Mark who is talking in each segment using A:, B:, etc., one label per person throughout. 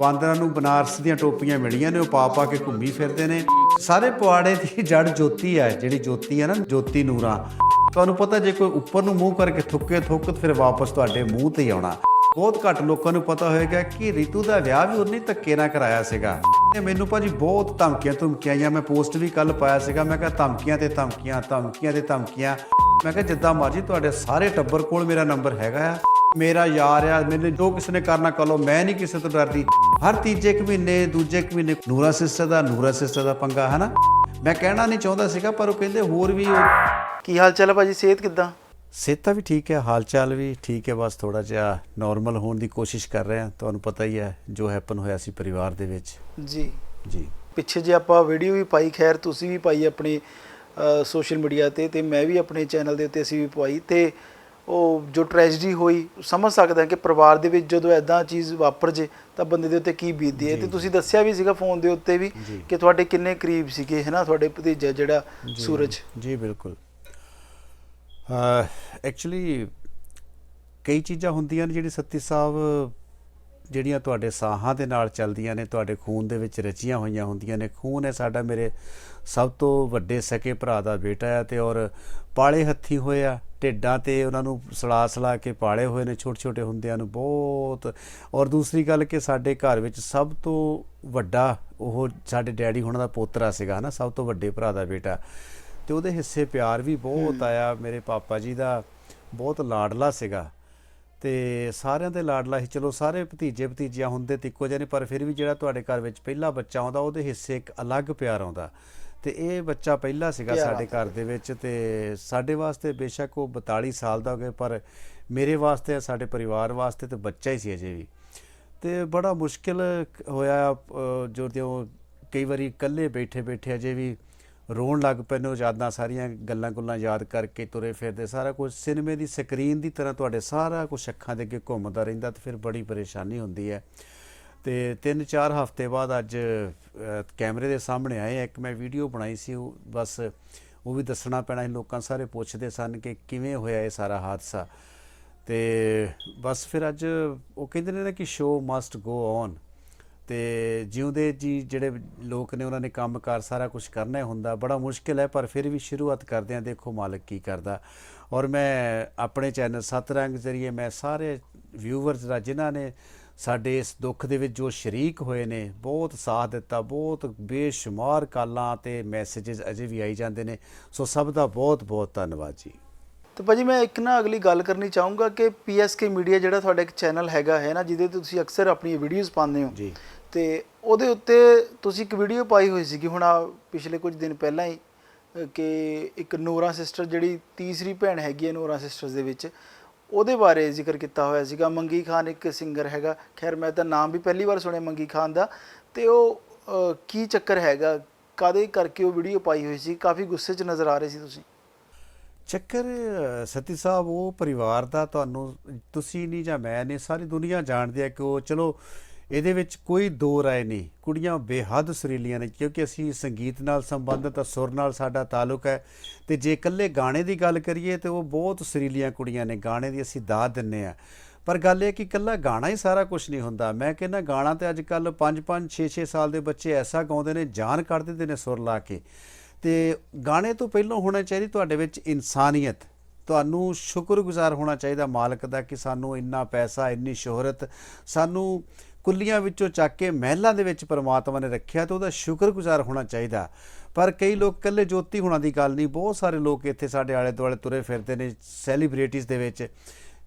A: ਬਾਂਦਰਾਂ ਨੂੰ ਬਨਾਰਸ ਦੀਆਂ ਟੋਪੀਆਂ ਮਿਲੀਆਂ ਨੇ, ਉਹ ਪਾ ਪਾ ਕੇ ਘੁੰਮੀ ਫਿਰਦੇ ਨੇ। ਸਾਰੇ ਪੁਆੜੇ ਦੀ ਜੜ ਜੋਤੀ ਹੈ ਜਿਹੜੀ ਜੋਤੀ ਹੈ ਨਾ, ਜੋਤੀ ਨੂਰਾਂ। ਤੁਹਾਨੂੰ ਪਤਾ ਜੇ ਕੋਈ ਉੱਪਰ ਨੂੰ ਮੂੰਹ ਕਰਕੇ ਥੁੱਕੇ, ਥੁੱਕ ਫਿਰ ਵਾਪਸ ਤੁਹਾਡੇ ਮੂੰਹ ਤੇ ਆਉਣਾ। ਬਹੁਤ ਘੱਟ ਲੋਕਾਂ ਨੂੰ ਪਤਾ ਹੋਏਗਾ ਕਿ ਰਿਤੂ ਦਾ ਵਿਆਹ ਵੀ ਉਹਨੇ ਧੱਕੇ ਨਾਲ ਕਰਾਇਆ ਸੀਗਾ। ਤੇ ਮੈਨੂੰ ਭਾਜੀ ਬਹੁਤ ਧਮਕੀਆਂ ਧਮਕੀਆਂ ਆਈਆਂ ਮੈਂ ਪੋਸਟ ਵੀ ਕੱਲ ਪਾਇਆ ਸੀਗਾ, ਮੈਂ ਕਿਹਾ ਧਮਕੀਆਂ ਤੇ ਧਮਕੀਆਂ ਧਮਕੀਆਂ ਤੇ ਧਮਕੀਆਂ। ਮੈਂ ਕਿਹਾ ਜਿੱਦਾਂ ਮਰਜ਼ੀ ਤੁਹਾਡੇ ਸਾਰੇ ਟੱਬਰ ਕੋਲ ਮੇਰਾ ਨੰਬਰ ਹੈਗਾ ਆ। ਮੇਰਾ ਯਾਰ ਆ ਮੈਨੂੰ ਜੋ ਕਿਸੇ ਨੇ ਕਰਨਾ ਕਰ ਲਓ ਮੈਂ ਨਹੀਂ ਕਿਸੇ ਤੋਂ ਡਰਦੀ। ਹਰ ਤੀਜੇ ਕੁ ਮਹੀਨੇ ਦੂਜੇ ਕੁ ਮਹੀਨੇ ਨੂਰਾ ਸਿਸਟਰ ਦਾ ਨੂਰਾ ਸਿਸਟਰ ਦਾ ਪੰਗਾ ਹੈ ਨਾ ਮੈਂ ਕਹਿਣਾ ਨਹੀਂ ਚਾਹੁੰਦਾ ਸੀਗਾ ਪਰ ਉਹ ਕਹਿੰਦੇ ਹੋਰ ਵੀ
B: ਕੀ ਹਾਲ ਚਾਲ ਹੈ ਭਾਜੀ? ਸਿਹਤ ਕਿੱਦਾਂ?
A: ਸਿਹਤ ਵੀ ਠੀਕ ਹੈ ਹਾਲ ਚਾਲ ਵੀ ਠੀਕ ਹੈ ਬਸ ਥੋੜਾ ਜਿਹਾ ਨਾਰਮਲ ਹੋਣ ਦੀ ਕੋਸ਼ਿਸ਼ ਕਰ ਰਹੇ ਹਾਂ ਤੁਹਾਨੂੰ ਪਤਾ ਹੀ ਹੈ ਜੋ ਹੈਪਨ ਹੋਇਆ ਸੀ ਪਰਿਵਾਰ ਦੇ ਵਿੱਚ।
B: ਜੀ।
A: ਜੀ।
B: ਪਿੱਛੇ ਜੇ ਆਪਾਂ ਵੀਡੀਓ ਵੀ ਪਾਈ ਖੈਰ ਤੁਸੀਂ ਵੀ ਪਾਈ ਆਪਣੀ ਸੋਸ਼ਲ ਮੀਡੀਆ ਤੇ ਤੇ ਮੈਂ ਵੀ ਆਪਣੇ ਚੈਨਲ ਦੇ ਉੱਤੇ ਅਸੀਂ ਵੀ ਪਾਈ ਤੇ ਉਹ ਜੋ ਟ੍ਰੈਜਡੀ ਹੋਈ ਸਮਝ ਸਕਦਾ ਕਿ ਪਰਿਵਾਰ ਦੇ ਵਿੱਚ ਜਦੋਂ ਐਦਾਂ ਚੀਜ਼ ਵਾਪਰ ਜੇ ਤਾਂ ਬੰਦੇ ਦੇ ਉੱਤੇ ਕੀ ਬੀਤਦੀ ਹੈ। ਤੇ ਤੁਸੀਂ ਦੱਸਿਆ ਵੀ ਸੀਗਾ ਫੋਨ ਦੇ ਉੱਤੇ ਵੀ। ਕਿ ਤੁਹਾਡੇ ਕਿੰਨੇ ਕਰੀਬ ਸੀਗੇ ਹੈ ਨਾ? ਤੁਹਾਡੇ ਭਤੀਜਾ ਜਿਹੜਾ ਸੂਰਜ।
A: ਜੀ ਬਿਲਕੁਲ। ਐਕਚੁਅਲੀ ਕਈ ਚੀਜ਼ਾਂ ਹੁੰਦੀਆਂ ਨੇ ਜਿਹੜੀ ਸੱਤੀ ਸਾਹਿਬ ਜਿਹੜੀਆਂ ਤੁਹਾਡੇ ਸਾਹਾਂ ਦੇ ਨਾਲ ਚੱਲਦੀਆਂ ਨੇ ਤੁਹਾਡੇ ਖੂਨ ਦੇ ਵਿੱਚ ਰਚੀਆਂ ਹੋਈਆਂ ਹੁੰਦੀਆਂ ਨੇ। ਖੂਨ ਹੈ ਸਾਡਾ ਮੇਰੇ ਸਭ ਤੋਂ ਵੱਡੇ ਸਕੇ ਭਰਾ ਦਾ ਬੇਟਾ ਹੈ ਤੇ ਔਰ ਪਾਲੇ ਹੱਥੀ ਹੋਏ ਆ। ਢਿੱਡਾਂ ਤੇ ਉਹਨਾਂ ਨੂੰ ਸਲਾ ਸਲਾ ਕੇ ਪਾਲੇ ਹੋਏ ਨੇ ਛੋਟੇ ਛੋਟੇ ਹੁੰਦਿਆਂ ਨੂੰ ਬਹੁਤ। ਔਰ ਦੂਸਰੀ ਗੱਲ ਕਿ ਸਾਡੇ ਘਰ ਵਿੱਚ ਸਭ ਤੋਂ ਵੱਡਾ ਉਹ ਸਾਡੇ ਡੈਡੀ ਹੁਣਾਂ ਦਾ ਪੋਤਰਾ ਸੀਗਾ ਹਨਾ ਸਭ ਤੋਂ ਵੱਡੇ ਭਰਾ ਦਾ ਬੇਟਾ। ਤੇ ਉਹਦੇ ਹਿੱਸੇ ਪਿਆਰ ਵੀ ਬਹੁਤ ਆਇਆ। ਮੇਰੇ ਪਾਪਾ ਜੀ ਦਾ ਬਹੁਤ ਲਾਡਲਾ ਸੀਗਾ। ਤੇ ਸਾਰਿਆਂ ਦੇ ਲਾਡਲਾ ਸੀ ਚਲੋ ਸਾਰੇ ਭਤੀਜੇ ਭਤੀਜੀਆਂ ਹੁੰਦੇ ਤੇ ਇੱਕੋ ਜਿਹੇ ਨੇ ਪਰ ਫਿਰ ਵੀ ਜਿਹੜਾ ਤੁਹਾਡੇ ਘਰ ਵਿੱਚ ਪਹਿਲਾ ਬੱਚਾ ਆਉਂਦਾ ਉਹਦੇ ਹਿੱਸੇ ਇੱਕ ਅਲੱਗ ਪਿਆਰ ਆਉਂਦਾ। ਤੇ ਇਹ ਬੱਚਾ ਪਹਿਲਾ ਸੀਗਾ ਸਾਡੇ ਘਰ ਦੇ ਵਿੱਚ ਤੇ ਸਾਡੇ ਵਾਸਤੇ ਬੇਸ਼ੱਕ ਉਹ 42 ਸਾਲ ਦਾ ਹੋ ਗਿਆ ਪਰ ਮੇਰੇ ਵਾਸਤੇ ਸਾਡੇ ਪਰਿਵਾਰ ਵਾਸਤੇ ਤੇ ਬੱਚਾ ਹੀ ਸੀ ਅਜੇ ਵੀ। ਤੇ ਬੜਾ ਮੁਸ਼ਕਿਲ ਹੋਇਆ ਅਹ, ਜਦੋਂ ਕਈ ਵਾਰੀ ਇਕੱਲੇ ਬੈਠੇ ਬੈਠੇ ਅਜੇ ਵੀ ਰੋਣ ਲੱਗ ਪੈਂਦੇ ਹੋ ਯਾਦਾਂ ਸਾਰੀਆਂ ਗੱਲਾਂ ਗੁੱਲਾਂ ਯਾਦ ਕਰਕੇ ਤੁਰੇ ਫਿਰਦੇ। ਸਾਰਾ ਕੁਝ ਸਿਨੇਮੇ ਦੀ ਸਕਰੀਨ ਦੀ ਤਰ੍ਹਾਂ ਤੁਹਾਡੇ ਸਾਰਾ ਕੁਝ ਅੱਖਾਂ ਦੇ ਅੱਗੇ ਘੁੰਮਦਾ ਰਹਿੰਦਾ ਤੇ ਫਿਰ ਬੜੀ ਪਰੇਸ਼ਾਨੀ ਹੁੰਦੀ ਹੈ। ਤੇ 3-4 ਹਫ਼ਤੇ ਬਾਅਦ ਅੱਜ ਕੈਮਰੇ ਦੇ ਸਾਹਮਣੇ ਆਏ ਇੱਕ ਮੈਂ ਵੀਡੀਓ ਬਣਾਈ ਸੀ, ਉਹ ਬਸ ਉਹ ਵੀ ਦੱਸਣਾ ਪੈਣਾ ਸੀ, ਲੋਕਾਂ ਸਾਰੇ ਪੁੱਛਦੇ ਸਨ ਕਿ ਕਿਵੇਂ ਹੋਇਆ ਇਹ ਸਾਰਾ ਹਾਦਸਾ। ਤੇ ਬਸ ਫਿਰ ਅੱਜ ਉਹ ਕਹਿੰਦੇ ਨੇ ਨਾ ਕਿ ਸ਼ੋ ਮਸਟ ਗੋ ਔਨ ਤੇ ਜਿਉਂਦੇ ਜੀ ਜਿਹੜੇ ਲੋਕ ਨੇ, ਉਹਨਾਂ ਨੇ ਕੰਮਕਾਰ ਸਾਰਾ ਕੁਝ ਕਰਨਾ ਹੁੰਦਾ। ਬੜਾ ਮੁਸ਼ਕਿਲ ਹੈ, ਪਰ ਫਿਰ ਵੀ ਸ਼ੁਰੂਆਤ ਕਰਦੇ ਆ ਦੇਖੋ ਮਾਲਕ ਕੀ ਕਰਦਾ। ਔਰ ਮੈਂ ਆਪਣੇ ਚੈਨਲ ਸਤਰੰਗ ਜ਼ਰੀਏ ਮੈਂ ਸਾਰੇ ਵਿਊਵਰਸ ਦਾ, ਜਿਨ੍ਹਾਂ ਨੇ ਸਾਡੇ ਇਸ ਦੁੱਖ ਦੇ ਵਿੱਚ ਜੋ ਸ਼ਰੀਕ ਹੋਏ ਨੇ, ਬਹੁਤ ਸਾਥ ਦਿੱਤਾ, ਬਹੁਤ ਬੇਸ਼ੁਮਾਰ ਕਾਲਾਂ ਤੇ ਮੈਸੇजेस ਅਜੇ ਵੀ ਆਈ ਜਾਂਦੇ ਨੇ। ਸੋ ਸਭ ਦਾ ਬਹੁਤ ਬਹੁਤ ਧੰਨਵਾਦ ਜੀ।
B: ਤੇ ਭਾਜੀ ਮੈਂ ਇੱਕ ਨਾ ਅਗਲੀ ਗੱਲ ਕਰਨੀ ਚਾਹੂੰਗਾ ਕਿ ਪੀਐਸਕੇ ਮੀਡੀਆ ਜਿਹੜਾ ਤੁਹਾਡਾ ਇੱਕ ਚੈਨਲ ਹੈਗਾ ਹੈ ਨਾ ਜਿਹਦੇ ਤੇ ਤੁਸੀਂ ਅਕਸਰ ਆਪਣੀਆਂ ਵੀਡੀਓਜ਼ ਪਾਉਂਦੇ ਹੋ।
A: ਜੀ।
B: ਤੇ ਉਹਦੇ ਉੱਤੇ ਤੁਸੀਂ ਇੱਕ ਵੀਡੀਓ ਪਾਈ ਹੋਈ ਸੀ ਕਿ ਹੁਣ ਆ ਪਿਛਲੇ ਕੁਝ ਦਿਨ ਪਹਿਲਾਂ ਹੀ ਕਿ ਇੱਕ ਨੂਰਾ ਸਿਸਟਰ ਜਿਹੜੀ ਤੀਸਰੀ ਭੈਣ ਹੈਗੀ ਹੈ ਨੂਰਾ ਸਿਸਟਰਸ ਦੇ ਵਿੱਚ ਉਹਦੇ ਬਾਰੇ ਜ਼ਿਕਰ ਕੀਤਾ ਹੋਇਆ ਸੀਗਾ। ਮੰਗੀ ਖਾਨ ਇੱਕ ਸਿੰਗਰ ਹੈਗਾ। ਖੈਰ ਮੈਂ ਤਾਂ ਨਾਮ ਵੀ ਪਹਿਲੀ ਵਾਰ ਸੁਣਿਆ ਮੰਗੀ ਖਾਨ ਦਾ। ਤੇ ਉਹ ਕੀ ਚੱਕਰ ਹੈਗਾ? ਕਾਦੇ ਕਰਕੇ ਉਹ ਵੀਡੀਓ ਪਾਈ ਹੋਈ ਸੀ? ਕਾਫੀ ਗੁੱਸੇ 'ਚ ਨਜ਼ਰ ਆ ਰਹੇ ਸੀ ਤੁਸੀਂ?
A: ਚੱਕਰ ਸਤੀ ਸਾਹਿਬ, ਉਹ ਪਰਿਵਾਰ ਦਾ ਤੁਹਾਨੂੰ, ਤੁਸੀਂ ਨਹੀਂ ਜਾਂ ਮੈਂ ਨਹੀਂ, ਸਾਰੀ ਦੁਨੀਆ ਜਾਣਦੀ ਹੈ ਕਿ ਉਹ ਚਲੋ ਇਹਦੇ ਵਿੱਚ ਕੋਈ ਦੋ ਰਾਏ ਨਹੀਂ, ਕੁੜੀਆਂ ਬੇਹੱਦ ਸੁਰੀਲੀਆਂ ਨੇ, ਕਿਉਂਕਿ ਅਸੀਂ ਸੰਗੀਤ ਨਾਲ ਸੰਬੰਧਿਤ ਸੁਰ ਨਾਲ ਸਾਡਾ ਤਾਲੁਕ ਹੈ। ਤੇ ਜੇ ਇਕੱਲੇ ਗਾਣੇ ਦੀ ਗੱਲ ਕਰੀਏ ਤੇ ਉਹ ਬਹੁਤ ਸੁਰੀਲੀਆਂ ਕੁੜੀਆਂ ਨੇ, ਗਾਣੇ ਦੀ ਅਸੀਂ ਦਾਤ ਦਿੰਨੇ ਆ। ਪਰ ਗੱਲ ਇਹ ਕਿ ਇਕੱਲਾ ਗਾਣਾ ਹੀ ਸਾਰਾ ਕੁਝ ਨਹੀਂ ਹੁੰਦਾ। ਮੈਂ ਕਹਿੰਦਾ ਗਾਣਾ ਤੇ ਅੱਜ ਕੱਲ 5-5 6-6 ਸਾਲ ਦੇ ਬੱਚੇ ਐਸਾ ਗਾਉਂਦੇ ਨੇ, ਜਾਨ ਕੱਢ ਦਿੰਦੇ ਨੇ ਸੁਰ ਲਾ ਕੇ। ਤੇ ਗਾਣੇ ਤੋਂ ਪਹਿਲਾਂ ਹੋਣਾ ਚਾਹੀਦੀ ਤੁਹਾਡੇ ਵਿੱਚ ਇਨਸਾਨੀਅਤ। ਤੁਹਾਨੂੰ ਸ਼ੁਕਰਗੁਜ਼ਾਰ ਹੋਣਾ ਚਾਹੀਦਾ ਮਾਲਕ ਦਾ ਕਿ ਸਾਨੂੰ ਇੰਨਾ ਪੈਸਾ, ਇੰਨੀ ਸ਼ੋਹਰਤ, ਸਾਨੂੰ ਕੁੱਲੀਆਂ ਵਿੱਚੋਂ ਚੱਕ ਕੇ ਮਹਿਲਾਂ ਦੇ ਵਿੱਚ ਪਰਮਾਤਮਾ ਨੇ ਰੱਖਿਆ ਤੇ ਉਹਦਾ ਸ਼ੁਕਰਗੁਜ਼ਾਰ ਹੋਣਾ ਚਾਹੀਦਾ। ਪਰ ਕਈ ਲੋਕ ਇਕੱਲੇ ਜੋਤੀ ਹੋਣਾ ਦੀ ਗੱਲ ਨਹੀਂ, ਬਹੁਤ ਸਾਰੇ ਲੋਕ ਇੱਥੇ ਸਾਡੇ ਆਲੇ ਦੁਆਲੇ ਤੁਰੇ ਫਿਰਦੇ ਨੇ ਸੈਲੀਬ੍ਰਿਟੀਜ਼ ਦੇ ਵਿੱਚ।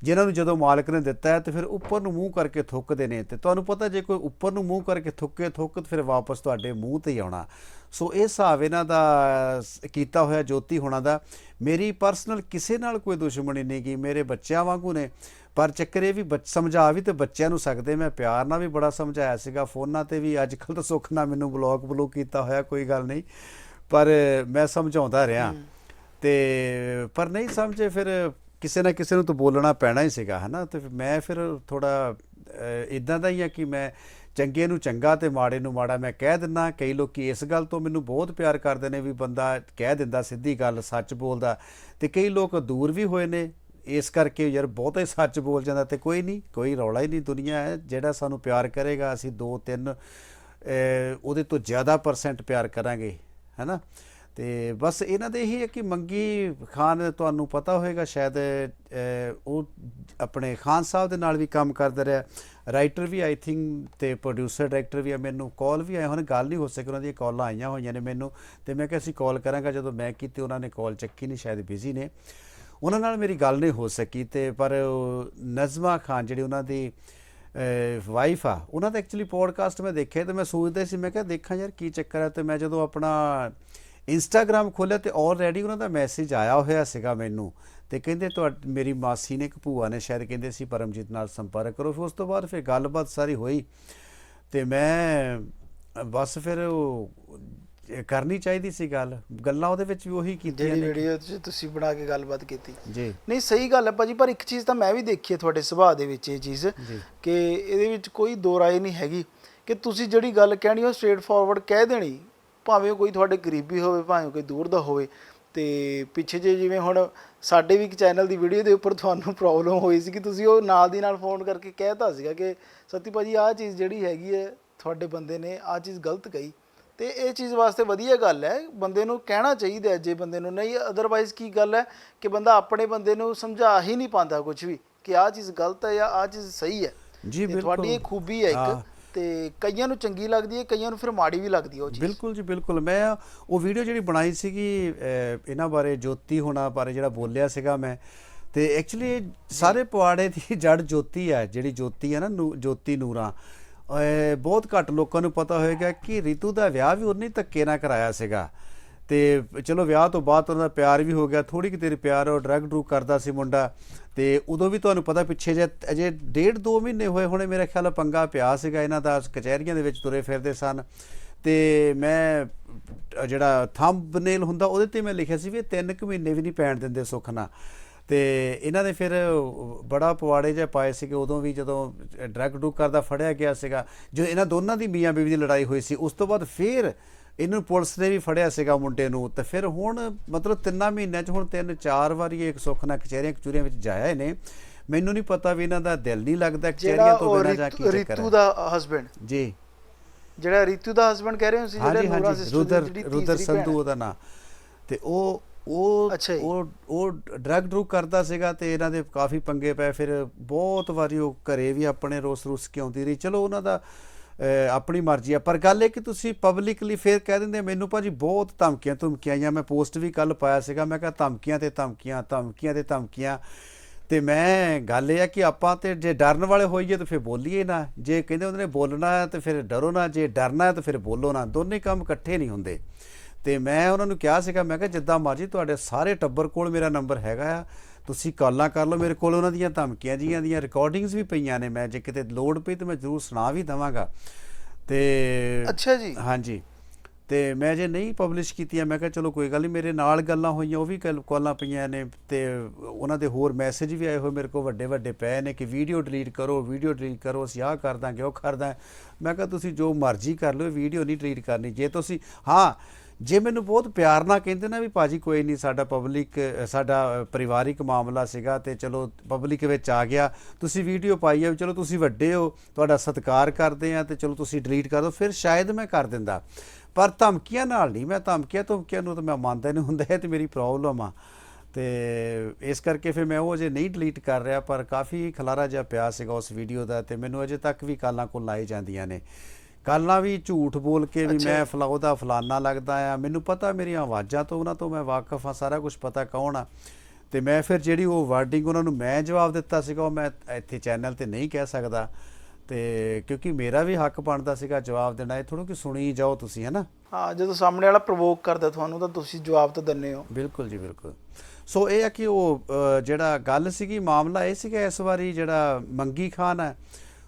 A: ਜਿਨ੍ਹਾਂ ਨੂੰ ਜਦੋਂ ਮਾਲਕ ਨੇ ਦਿੱਤਾ ਹੈ ਤੇ ਫਿਰ ਉੱਪਰ ਨੂੰ ਮੂੰਹ ਕਰਕੇ ਥੁੱਕਦੇ ਨੇ ਤੇ ਤੁਹਾਨੂੰ ਪਤਾ ਜੇ ਕੋਈ ਉੱਪਰ ਨੂੰ ਮੂੰਹ ਕਰਕੇ ਥੁੱਕੇ ਥੁੱਕ ਤੇ ਫਿਰ ਵਾਪਸ ਤੁਹਾਡੇ ਮੂੰਹ ਤੇ ਹੀ ਆਉਣਾ। ਸੋ ਇਹ ਹਿਸਾਬ ਇਹਨਾਂ ਦਾ ਕੀਤਾ ਹੋਇਆ ਜੋਤੀ ਹੋਣਾ ਦਾ। ਮੇਰੀ ਪਰਸਨਲ ਕਿਸੇ ਨਾਲ ਕੋਈ ਦੁਸ਼ਮਣੀ ਨਹੀਂ ਗੀ ਮੇਰੇ ਬੱਚਿਆਂ ਵਾਂਗੂ ਨੇ। ਪਰ ਚੱਕਰ ਇਹ ਵੀ ਸਮਝਾ ਵੀ ਤੇ ਬੱਚਿਆਂ ਨੂੰ ਸਕਦੇ ਮੈਂ ਪਿਆਰ ਨਾਲ ਵੀ ਬੜਾ ਸਮਝਾਇਆ ਸੀਗਾ ਫੋਨਾਂ ਤੇ ਵੀ ਅੱਜ ਕੱਲ ਤਾਂ ਸੁੱਖ ਨਾਲ ਮੈਨੂੰ ਬਲੌਕ ਬਲੂਕ ਕੀਤਾ ਹੋਇਆ ਕੋਈ ਗੱਲ ਨਹੀਂ। ਪਰ ਮੈਂ ਸਮਝਾਉਂਦਾ ਰਿਹਾ। ਤੇ ਪਰ ਨਹੀਂ ਸਮਝੇ ਫਿਰ ਕਿਸੇ ਨਾ ਕਿਸੇ ਨੂੰ ਤਾਂ ਬੋਲਣਾ ਪੈਣਾ ਹੀ ਸੀਗਾ, ਹਨਾ? ਤੇ ਫਿਰ ਮੈਂ ਫਿਰ ਥੋੜਾ ਇਦਾਂ ਦਾ ਹੀ ਆ ਕਿ ਮੈਂ ਚੰਗੇ ਨੂੰ ਚੰਗਾ ਤੇ ਮਾੜੇ ਨੂੰ ਮਾੜਾ ਮੈਂ ਕਹਿ ਦਿੰਦਾ। ਕਈ ਲੋਕੀ ਇਸ ਗੱਲ ਤੋਂ ਮੈਨੂੰ ਬਹੁਤ ਪਿਆਰ ਕਰਦੇ ਨੇ ਵੀ ਬੰਦਾ ਕਹਿ ਦਿੰਦਾ, ਸਿੱਧੀ ਗੱਲ, ਸੱਚ ਬੋਲਦਾ। ਤੇ ਕਈ ਲੋਕ ਦੂਰ ਵੀ ਹੋਏ ਨੇ, ਇਸ ਕਰਕੇ ਯਾਰ ਬਹੁਤਾ ਹੀ ਸੱਚ ਬੋਲ ਜਾਂਦਾ ਤੇ ਕੋਈ ਨਹੀਂ, ਕੋਈ ਰੌਲਾ ਹੀ ਨਹੀਂ ਦੁਨੀਆ ਹੈ। ਜਿਹੜਾ ਸਾਨੂੰ ਪਿਆਰ ਕਰੇਗਾ, ਅਸੀਂ 2 3 ਉਹਦੇ ਤੋਂ ਜ਼ਿਆਦਾ ਪਰਸੈਂਟ ਪਿਆਰ ਕਰਾਂਗੇ, ਹੈਨਾ? ਤੇ ਬਸ ਇਹਨਾਂ ਦੇ ਇਹੀ ਹੈ ਕਿ ਮੰਗੀ ਖਾਨ, ਤੁਹਾਨੂੰ ਪਤਾ ਹੋਵੇਗਾ ਸ਼ਾਇਦ ਉਹ ਆਪਣੇ ਖਾਨ ਸਾਹਿਬ ਦੇ ਨਾਲ ਵੀ ਕੰਮ ਕਰਦਾ ਰਿਹਾ। ਰਾਈਟਰ ਵੀ ਆਈ ਥਿੰਕ ਤੇ ਪ੍ਰੋਡਿਊਸਰ ਡਾਇਰੈਕਟਰ ਵੀ ਆ। ਮੈਨੂੰ ਕਾਲ ਵੀ ਆਏ ਹੁਣ ਗੱਲ ਨਹੀਂ ਹੋ ਸਕੀ, ਉਹਨਾਂ ਦੀਆਂ ਕਾਲਾਂ ਆਈਆਂ ਹੋਈਆਂ ਨੇ ਮੈਨੂੰ। ਤੇ ਮੈਂ ਕਿਹਾ, ਅਸੀਂ ਕਾਲ ਕਰਾਂਗਾ। ਜਦੋਂ ਮੈਂ ਕੀਤੀ, ਉਹਨਾਂ ਨੇ ਕਾਲ ਚੱਕੀ ਨਹੀਂ, ਸ਼ਾਇਦ ਬਿਜ਼ੀ ਨੇ। ਉਹਨਾਂ ਨਾਲ ਮੇਰੀ ਗੱਲ ਨਹੀਂ ਹੋ ਸਕੀ ਤੇ ਪਰ ਨਜ਼ਮਾ ਖਾਨ ਜਿਹੜੀ ਉਹਨਾਂ ਦੀ ਵਾਈਫ ਆ, ਉਹਨਾਂ ਦਾ ਐਕਚੁਅਲੀ ਪੋਡਕਾਸਟ ਮੈਂ ਦੇਖਿਆ ਤੇ ਮੈਂ ਸੋਚਦਾ ਸੀ, ਮੈਂ ਕਿਹਾ, ਦੇਖਾਂ ਯਾਰ ਕੀ ਚੱਕਰ ਹੈ ਤੇ ਮੈਂ ਜਦੋਂ ਆਪਣਾ ਇੰਸਟਾਗ੍ਰam ਖੋਲ੍ਹਿਆ ਤੇ ਆਲਰੇਡੀ ਉਹਨਾਂ ਦਾ ਮੈਸੇਜ ਆਇਆ ਹੋਇਆ ਸੀਗਾ ਮੈਨੂੰ ਤੇ ਕਹਿੰਦੇ ਤੁਹਾ ਮੇਰੀ ਮਾਸੀ ਨੇ ਇੱਕ ਭੂਆ ਨੇ ਸ਼ਾਇਦ ਕਹਿੰਦੇ ਸੀ ਪਰਮਜੀਤ ਨਾਲ ਸੰਪਰਕ ਕਰੋ ਫਿਰ ਉਸ ਤੋਂ ਬਾਅਦ ਫਿਰ ਗੱਲਬਾਤ ਸਾਰੀ ਹੋਈ ਤੇ ਮੈਂ ਬਸ ਫਿਰ ਉਹ ਕਰਨੀ ਚਾਹੀਦੀ ਸੀ ਗੱਲ ਗੱਲਾਂ ਉਹਦੇ ਵਿੱਚ ਵੀ ਉਹੀ ਕੀਤੀਆਂ
B: ਜਿਹੜੀ
A: ਨੇ।
B: ਵੀਡੀਓ 'ਚ ਤੁਸੀਂ ਬਣਾ ਕੇ ਗੱਲਬਾਤ ਕੀਤੀ।
A: ਜੀ।
B: ਨਹੀਂ ਸਹੀ ਗੱਲ ਹੈ ਭਾਜੀ ਪਰ ਇੱਕ ਚੀਜ਼ ਤਾਂ ਮੈਂ ਵੀ ਦੇਖੀ ਹੈ ਤੁਹਾਡੇ ਸੁਭਾਅ ਦੇ ਵਿੱਚ ਇਹ ਚੀਜ਼। ਕਿ ਇਹਦੇ ਵਿੱਚ ਕੋਈ ਦੋ ਰਾਏ ਨਹੀਂ ਹੈਗੀ ਕਿ ਤੁਸੀਂ ਜਿਹੜੀ ਗੱਲ ਕਹਿਣੀ ਉਹ ਸਟ੍ਰੇਟ ਫਾਰਵਰਡ ਕਹਿ ਦੇਣੀ ਭਾਵੇਂ ਕੋਈ ਤੁਹਾਡੇ ਕਰੀਬੀ ਹੋਵੇ ਭਾਵੇਂ ਕੋਈ ਦੂਰ ਦਾ ਹੋਵੇ ਤੇ ਪਿੱਛੇ ਜੇ ਜਿਵੇਂ ਹੁਣ ਸਾਡੇ ਵੀ ਇੱਕ ਚੈਨਲ ਦੀ ਵੀਡੀਓ ਦੇ ਉੱਪਰ ਤੁਹਾਨੂੰ ਪ੍ਰੋਬਲਮ ਹੋਈ ਸੀ ਕਿ ਤੁਸੀਂ ਉਹ ਨਾਲ ਦੀ ਨਾਲ ਫੋਨ ਕਰਕੇ ਕਹਿਤਾ ਸੀਗਾ ਕਿ ਸਤੀ ਭਾਜੀ ਆਹ ਚੀਜ਼ ਜਿਹੜੀ ਹੈਗੀ ਹੈ ਤੁਹਾਡੇ ਬੰਦੇ ਨੇ ਆਹ ਚੀਜ਼ ਗਲਤ ਕਹੀ ਤੇ ਇਹ ਚੀਜ਼ ਵਾਸਤੇ ਵਧੀਆ ਗੱਲ ਹੈ ਬੰਦੇ ਨੂੰ ਕਹਿਣਾ ਚਾਹੀਦਾ ਹੈ ਜੇ ਬੰਦੇ ਨੂੰ ਨਹੀਂ ਅਦਰਵਾਈਜ਼ ਕੀ ਗੱਲ ਹੈ ਕਿ ਬੰਦਾ ਆਪਣੇ ਬੰਦੇ ਨੂੰ ਸਮਝਾ ਹੀ ਨਹੀਂ ਪਾਉਂਦਾ ਕੁਝ ਵੀ ਕਿ ਆਹ ਚੀਜ਼ ਗਲਤ ਹੈ ਜਾਂ ਆਹ ਚੀਜ਼ ਸਹੀ ਹੈ
A: ਜੀ,
B: ਤੇ ਤੁਹਾਡੀ ਇਹ
A: ਬਿਲਕੁਲ।
B: ਖੂਬੀ ਹਾਂ। ਇੱਕ ਤੇ ਕਈਆਂ ਨੂੰ ਚੰਗੀ ਲੱਗਦੀ ਹੈ ਕਈਆਂ ਨੂੰ ਫਿਰ ਮਾੜੀ ਵੀ ਲੱਗਦੀ ਹੈ ਉਹ ਚੀਜ਼।
A: ਬਿਲਕੁਲ ਜੀ, ਬਿਲਕੁਲ। ਮੈਂ ਉਹ ਵੀਡੀਓ ਜਿਹੜੀ ਬਣਾਈ ਸੀਗੀ ਇਹਨਾਂ ਬਾਰੇ ਜੋਤੀ ਹੋਣਾ ਬਾਰੇ ਜਿਹੜਾ ਬੋਲਿਆ ਸੀਗਾ ਮੈਂ, ਤੇ ਐਕਚੁਅਲੀ ਸਾਰੇ ਪਵਾੜੇ ਦੀ ਜੜ ਜੋਤੀ ਹੈ ਜਿਹੜੀ ਜੋਤੀ ਹੈ ਨਾ, ਨੂ- ਜੋਤੀ ਨੂਰਾ। ਬਹੁਤ ਘੱਟ ਲੋਕਾਂ ਨੂੰ ਪਤਾ ਹੋਏਗਾ ਕਿ ਰਿਤੂ ਦਾ ਵਿਆਹ ਵੀ ਉਹਨੇ ਧੱਕੇ ਨਾਲ ਕਰਾਇਆ ਸੀਗਾ। ਤੇ ਚਲੋ ਵਿਆਹ ਤੋਂ ਬਾਅਦ ਉਹਨਾਂ ਦਾ ਪਿਆਰ ਵੀ ਹੋ ਗਿਆ ਥੋੜੀ ਕਿ ਤੇਰੀ ਪਿਆਰ ਉਹ ਡਰਗ ਡਰੂ ਕਰਦਾ ਸੀ ਮੁੰਡਾ ਤੇ ਉਦੋਂ ਵੀ ਤੁਹਾਨੂੰ ਪਤਾ ਪਿੱਛੇ ਜੇ ਅਜੇ ਡੇਢ ਦੋ ਮਹੀਨੇ ਹੋਏ ਹੋਣੇ ਮੇਰੇ ਖਿਆਲ ਪੰਗਾ ਪਿਆ ਸੀਗਾ ਇਹਨਾਂ ਦਾ, ਕਚਹਿਰੀਆਂ ਦੇ ਵਿੱਚ ਤੁਰੇ ਫਿਰਦੇ ਸਨ ਤੇ ਮੈਂ ਜਿਹੜਾ ਥੰਬਨੇਲ ਹੁੰਦਾ ਉਹਦੇ ਤੇ ਮੈਂ ਲਿਖਿਆ ਸੀ ਵੀ ਇਹ ਤਿੰਨ ਕੁ ਮਹੀਨੇ ਵੀ ਨਹੀਂ ਪੈਣ ਦਿੰਦੇ ਸੁੱਖ ਨਾਲ। ਤੇ ਇਹਨਾਂ ਨੇ ਫਿਰ ਬੜਾ ਪਵਾੜੇ ਜਿਹਾ ਪਾਏ ਸੀਗੇ, ਉਦੋਂ ਵੀ ਜਦੋਂ ਡਰਗ ਡਰੂ ਕਰਦਾ ਫੜਿਆ ਗਿਆ ਸੀਗਾ, ਜਦੋਂ ਇਹਨਾਂ ਦੋਨਾਂ ਦੀ ਮੀਆਂ ਬੀਵੀ ਦੀ ਲੜਾਈ ਹੋਈ ਸੀ, ਉਸ ਤੋਂ ਬਾਅਦ ਫਿਰ ਇਹਨੂੰ ਪੁਲਿਸ ਨੇ ਵੀ ਫੜਿਆ ਸੀਗਾ ਮੁੰਡੇ ਨੂੰ ਤੇ ਫਿਰ ਹੁਣ ਮਤਲਬ ਤਿੰਨਾਂ ਮਹੀਨਿਆਂ 'ਚ ਹੁਣ ਤਿੰਨ ਚਾਰ ਵਾਰੀ ਇਹ ਇੱਕ ਸੁੱਖ ਨਾਲ ਕਚਹਿਰੀਆਂ ਕਚੂਰੀਆਂ ਵਿੱਚ ਜਾਇਆ ਇਹਨੇ। ਮੈਨੂੰ ਨਹੀਂ ਪਤਾ ਵੀ ਇਹਨਾਂ ਦਾ ਦਿਲ ਨਹੀਂ ਲੱਗਦਾ ਕਚਹਿਰੀਆਂ ਤੋਂ ਬਿਨਾਂ ਜਾ ਕੇ ਚੱਕਰ
B: ਰੀਤੂ ਦਾ ਹਸਬੈਂਡ
A: ਜੀ।
B: ਜਿਹੜਾ ਰੀਤੂ ਦਾ ਹਸਬੈਂਡ ਕਹਿ ਰਹੇ ਹੋ ਸੀ ਜਿਹੜਾ ਨੂਰਾ ਸਿਸਟਰ
A: ਰੁਦਰ
B: ਦੀ
A: ਰੁਦਰ ਸੰਧੂ। ਉਹਦਾ ਨਾਂ। ਤੇ ਉਹ ਉਹ। ਉਹ ਉਹ ਡਰਗ ਡਰੂ ਕਰਦਾ ਸੀਗਾ ਤੇ ਇਹਨਾਂ ਦੇ ਕਾਫੀ ਪੰਗੇ ਪਏ ਫਿਰ ਬਹੁਤ ਵਾਰੀ ਉਹ ਘਰੇ ਵੀ ਆਪਣੇ ਰੋਸ ਰੂਸ ਕੇ ਆਉਂਦੀ ਰਹੀ। ਚਲੋ ਉਹਨਾਂ ਦਾ ਆਪਣੀ ਮਰਜ਼ੀ ਆ। ਪਰ ਗੱਲ ਇਹ ਕਿ ਤੁਸੀਂ ਪਬਲਿਕਲੀ ਫੇਰ ਕਹਿ ਦਿੰਦੇ ਮੈਨੂੰ ਭਾਜੀ ਬਹੁਤ ਧਮਕੀਆਂ ਧਮਕੀਆਂ ਆਈਆਂ। ਮੈਂ ਪੋਸਟ ਵੀ ਕੱਲ ਪਾਇਆ ਸੀਗਾ। ਮੈਂ ਕਿਹਾ ਧਮਕੀਆਂ ਤੇ ਧਮਕੀਆਂ ਧਮਕੀਆਂ ਤੇ ਧਮਕੀਆਂ। ਤੇ ਮੈਂ, ਗੱਲ ਇਹ ਆ ਕਿ ਆਪਾਂ ਤੇ ਜੇ ਡਰਨ ਵਾਲੇ ਹੋਈਏ ਤਾਂ ਫਿਰ ਬੋਲੀਏ ਨਾ। ਜੇ ਕਹਿੰਦੇ ਹੁੰਦੇ ਨੇ ਬੋਲਣਾ ਹੈ ਤੇ ਫਿਰ ਡਰੋ ਨਾ। ਜੇ ਡਰਨਾ ਹੈ ਤਾਂ ਫਿਰ ਬੋਲੋ ਨਾ। ਦੋਨੇ ਕੰਮ ਇਕੱਠੇ ਨਹੀਂ ਹੁੰਦੇ। ਤੇ ਮੈਂ ਉਹਨਾਂ ਨੂੰ ਕਿਹਾ ਸੀਗਾ, ਮੈਂ ਕਿਹਾ ਜਿੱਦਾਂ ਮਰਜ਼ੀ ਤੁਹਾਡੇ ਸਾਰੇ ਟੱਬਰ ਕੋਲ ਮੇਰਾ ਨੰਬਰ ਹੈਗਾ ਆ। ਤੁਸੀਂ ਕਾਲਾਂ ਕਰ ਲਓ ਮੇਰੇ ਕੋਲ ਉਹਨਾਂ ਦੀਆਂ ਧਮਕੀਆਂ ਜੀਆਂ ਦੀਆਂ ਰਿਕਾਰਡਿੰਗਸ ਵੀ ਪਈਆਂ ਨੇ। ਮੈਂ ਜੇ ਕਿਤੇ ਲੋੜ ਪਈ ਤਾਂ ਮੈਂ ਜ਼ਰੂਰ ਸੁਣਾ ਵੀ ਦਵਾਂਗਾ। ਤੇ
B: ਅੱਛਾ ਜੀ।
A: ਹਾਂਜੀ। ਤੇ ਮੈਂ ਜੇ ਨਹੀਂ ਪਬਲਿਸ਼ ਕੀਤੀਆਂ ਮੈਂ ਕਿਹਾ ਚਲੋ ਕੋਈ ਗੱਲ ਨਹੀਂ ਮੇਰੇ ਨਾਲ ਗੱਲਾਂ ਹੋਈਆਂ ਉਹ ਵੀ ਕੱਲ ਕਾਲਾਂ ਪਈਆਂ ਨੇ ਤੇ ਉਹਨਾਂ ਦੇ ਹੋਰ ਮੈਸੇਜ ਵੀ ਆਏ ਹੋਏ ਮੇਰੇ ਕੋਲ ਵੱਡੇ ਵੱਡੇ ਪਏ ਨੇ ਕਿ ਵੀਡੀਓ ਡਿਲੀਟ ਕਰੋ ਵੀਡੀਓ ਡਿਲੀਟ ਕਰੋ ਅਸੀਂ ਆਹ ਕਰ ਦਾਂਗੇ ਉਹ ਕਰ ਦਾਂ। ਮੈਂ ਕਿਹਾ ਤੁਸੀਂ ਜੋ ਮਰਜ਼ੀ ਕਰ ਲਓ ਵੀਡੀਓ ਨਹੀਂ ਡਿਲੀਟ ਕਰਨੀ। ਜੇ ਤੁਸੀਂ ਹਾਂ ਜੇ ਮੈਨੂੰ ਬਹੁਤ ਪਿਆਰ ਨਾਲ ਕਹਿੰਦੇ ਨਾ ਵੀ ਭਾਜੀ ਕੋਈ ਨਹੀਂ, ਸਾਡਾ ਪਬਲਿਕ ਸਾਡਾ ਪਰਿਵਾਰਿਕ ਮਾਮਲਾ ਸੀਗਾ ਤੇ ਚਲੋ ਪਬਲਿਕ ਵਿੱਚ ਆ ਗਿਆ। ਤੁਸੀਂ ਵੀਡੀਓ ਪਾਈ ਆ ਵੀ ਚਲੋ ਤੁਸੀਂ ਵੱਡੇ ਹੋ, ਤੁਹਾਡਾ ਸਤਿਕਾਰ ਕਰਦੇ ਆ ਤੇ ਚਲੋ ਤੁਸੀਂ ਡਿਲੀਟ ਕਰ ਦਿਓ, ਫਿਰ ਸ਼ਾਇਦ ਮੈਂ ਕਰ ਦਿੰਦਾ। ਪਰ ਧਮਕੀਆਂ ਨਾਲ ਨਹੀਂ, ਮੈਂ ਧਮਕੀਆਂ ਧਮਕੀਆਂ ਨੂੰ ਤਾਂ ਮੈਂ ਮੰਨਦਾ ਨਹੀਂ ਹੁੰਦਾ, ਇਹ ਤੇ ਮੇਰੀ ਪ੍ਰੋਬਲਮ ਆ। ਤੇ ਇਸ ਕਰਕੇ ਫਿਰ ਮੈਂ ਉਹ ਅਜੇ ਨਹੀਂ ਡਿਲੀਟ ਕਰ ਰਿਹਾ, ਪਰ ਕਾਫੀ ਖਲਾਰਾ ਜਿਹਾ ਪਿਆ ਸੀਗਾ ਉਸ ਵੀਡੀਓ ਦਾ ਤੇ ਮੈਨੂੰ ਅਜੇ ਤੱਕ ਵੀ ਕਾਲਾਂ ਕੋਲ ਲਾਈ ਜਾਂਦੀਆਂ ਨੇ। ਕਾਲਾਂ ਵੀ ਝੂਠ ਬੋਲ ਕੇ ਵੀ। ਮੈਂ ਫਲਾਉ ਦਾ ਫਲਾਨਾ ਲੱਗਦਾ ਆ। ਮੈਨੂੰ ਪਤਾ ਮੇਰੀਆਂ ਆਵਾਜ਼ਾਂ ਤੋਂ ਉਹਨਾਂ ਤੋਂ ਮੈਂ ਵਾਕਿਫ ਆ ਸਾਰਾ ਕੁਝ ਪਤਾ ਕੌਣ ਆ। ਤੇ ਮੈਂ ਫਿਰ ਜਿਹੜੀ ਉਹ ਵਰਡਿੰਗ ਉਹਨਾਂ ਨੂੰ ਮੈਂ ਜਵਾਬ ਦਿੱਤਾ ਸੀਗਾ ਉਹ ਮੈਂ ਇੱਥੇ ਚੈਨਲ ਤੇ ਨਹੀਂ ਕਹਿ ਸਕਦਾ। ਤੇ ਕਿਉਂਕਿ ਮੇਰਾ ਵੀ ਹੱਕ ਬਣਦਾ ਸੀਗਾ ਜਵਾਬ ਦੇਣਾ। ਇਹ ਥੋੜ੍ਹਾ ਕਿ ਸੁਣੀ ਜਾਓ ਤੁਸੀਂ ਹੈ ਨਾ?
B: ਹਾਂ ਜਦੋਂ ਸਾਹਮਣੇ ਵਾਲਾ ਪ੍ਰੋਵੋਕ ਕਰਦਾ ਤੁਹਾਨੂੰ ਤਾਂ ਤੁਸੀਂ ਜਵਾਬ ਤਾਂ ਦਿੰਦੇ ਹੋ।
A: ਬਿਲਕੁਲ ਜੀ ਬਿਲਕੁਲ। ਸੋ ਇਹ ਆ ਕਿ ਉਹ ਜਿਹੜਾ ਗੱਲ ਸੀਗੀ ਮਾਮਲਾ ਇਹ ਸੀਗਾ ਇਸ ਵਾਰੀ ਜਿਹੜਾ ਮੰਗੀ ਖਾਨ ਹੈ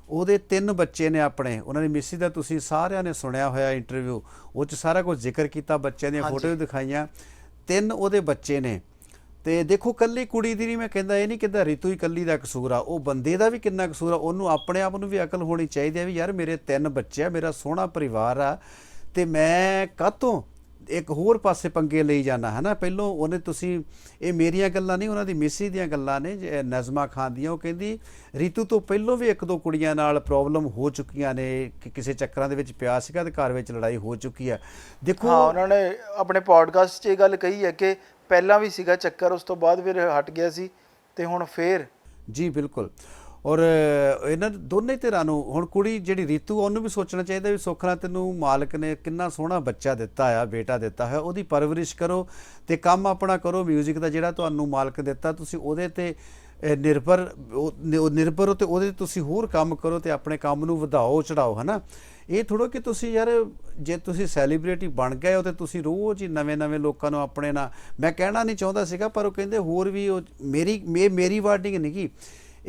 A: ਉਹਦੇ ਤਿੰਨ ਬੱਚੇ ਨੇ ਆਪਣੇ। ਉਹਨਾਂ ਦੀ ਮਿਸੀ ਦਾ ਤੁਸੀਂ ਸਾਰਿਆਂ ਨੇ ਸੁਣਿਆ ਹੋਇਆ ਇੰਟਰਵਿਊ ਉਹ ਚ ਸਾਰਾ ਕੁਝ ਜ਼ਿਕਰ ਕੀਤਾ ਬੱਚਿਆਂ ਦੀਆਂ। ਫੋਟੋਆਂ ਦਿਖਾਈਆਂ। ਤਿੰਨ ਉਹਦੇ ਬੱਚੇ ਨੇ। ਤੇ ਦੇਖੋ ਕੱਲੀ ਕੁੜੀ ਦੀ ਨਹੀਂ ਮੈਂ ਕਹਿੰਦਾ ਇਹ ਨਹੀਂ ਕਿਦਾ ਰਿਤੂ ਹੀ ਕੱਲੀ ਦਾ ਕਸੂਰ ਆ। ਉਹ ਬੰਦੇ ਦਾ ਵੀ ਕਿੰਨਾ ਕਸੂਰ ਆ। ਉਹਨੂੰ ਆਪਣੇ ਆਪ ਨੂੰ ਵੀ ਅਕਲ ਹੋਣੀ ਚਾਹੀਦੀ ਹੈ ਵੀ ਯਾਰ ਮੇਰੇ ਤਿੰਨ ਬੱਚੇ ਆ ਮੇਰਾ ਸੋਹਣਾ ਪਰਿਵਾਰ ਆ। ਤੇ ਮੈਂ ਕਾਤੋਂ ਇੱਕ ਹੋਰ ਪਾਸੇ ਪੰਗੇ ਲਈ ਜਾਣਾ ਹੈ ਨਾ ਪਹਿਲੋਂ ਉਹਨੇ ਤੁਸੀਂ ਇਹ ਮੇਰੀਆਂ ਗੱਲਾਂ ਨਹੀਂ ਉਹਨਾਂ ਦੀ ਮਿਸੀ ਦੀਆਂ ਗੱਲਾਂ ਨੇ ਜੇ ਨਜ਼ਮਾ ਖਾਨ ਦੀਆਂ ਉਹ ਕਹਿੰਦੀ ਰੀਤੂ ਤੋਂ ਪਹਿਲੋਂ ਵੀ ਇੱਕ ਦੋ ਕੁੜੀਆਂ ਨਾਲ ਪ੍ਰੋਬਲਮ ਹੋ ਚੁੱਕੀਆਂ ਨੇ ਕਿ ਕਿਸੇ ਚੱਕਰਾਂ ਦੇ ਵਿੱਚ ਪਿਆ ਸੀਗਾ ਤੇ ਘਰ ਵਿੱਚ ਲੜਾਈ ਹੋ ਚੁੱਕੀ ਹੈ ਦੇਖੋ
B: ਹਾਂ ਉਹਨਾਂ ਨੇ ਆਪਣੇ ਪੋਡਕਾਸਟ 'ਚ ਇਹ ਗੱਲ ਕਹੀ ਹੈ ਕਿ ਪਹਿਲਾਂ ਵੀ ਸੀਗਾ ਚੱਕਰ ਉਸ ਤੋਂ ਬਾਅਦ ਫਿਰ ਹਟ ਗਿਆ ਸੀ ਤੇ ਹੁਣ ਫੇਰ
A: ਜੀ ਬਿਲਕੁਲ। ਔਰ ਇਹਨਾਂ ਦੋਨੇ ਧਿਰਾਂ ਨੂੰ ਹੁਣ ਕੁੜੀ ਜਿਹੜੀ ਰੀਤੂ, ਉਹਨੂੰ ਵੀ ਸੋਚਣਾ ਚਾਹੀਦਾ ਵੀ ਸੁੱਖ ਤੈਨੂੰ ਮਾਲਕ ਨੇ ਕਿੰਨਾ ਸੋਹਣਾ ਬੱਚਾ ਦਿੱਤਾ ਆ, ਬੇਟਾ ਦਿੱਤਾ ਹੈ ਉਹਦੀ ਪਰਵਰਿਸ਼ ਕਰੋ ਤੇ ਕੰਮ ਆਪਣਾ ਕਰੋ 뮤직 ਦਾ ਜਿਹੜਾ ਤੁਹਾਨੂੰ ਮਾਲਕ ਦਿੱਤਾ, ਤੁਸੀਂ ਉਹਦੇ ਤੇ ਨਿਰਭਰ, ਉਹ ਨਿਰਭਰ ਹੋ ਤੇ ਉਹਦੇ ਤੇ ਤੁਸੀਂ ਹੋਰ ਕੰਮ ਕਰੋ ਤੇ ਆਪਣੇ ਕੰਮ ਨੂੰ ਵਧਾਓ, ਚੜਾਓ, ਹਨਾ? ਇਹ ਥੋੜੋ ਕਿ ਤੁਸੀਂ ਯਾਰ, ਜੇ ਤੁਸੀਂ ਸੈਲੀਬ੍ਰਿਟੀ ਬਣ ਗਏ ਹੋ ਤੇ ਤੁਸੀਂ ਰੋਜ਼ ਹੀ ਨਵੇਂ-ਨਵੇਂ ਲੋਕਾਂ ਨੂੰ ਆਪਣੇ ਨਾਲ, ਮੈਂ ਕਹਿਣਾ ਨਹੀਂ ਚਾਹੁੰਦਾ ਸੀਗਾ, ਪਰ ਉਹ ਕਹਿੰਦੇ ਹੋਰ ਵੀ ਉਹ ਮੇਰੀ, ਮੇ- ਮੇਰੀ ਵਾਰਡਿੰਗ ਨਹੀਂ ਗੀ।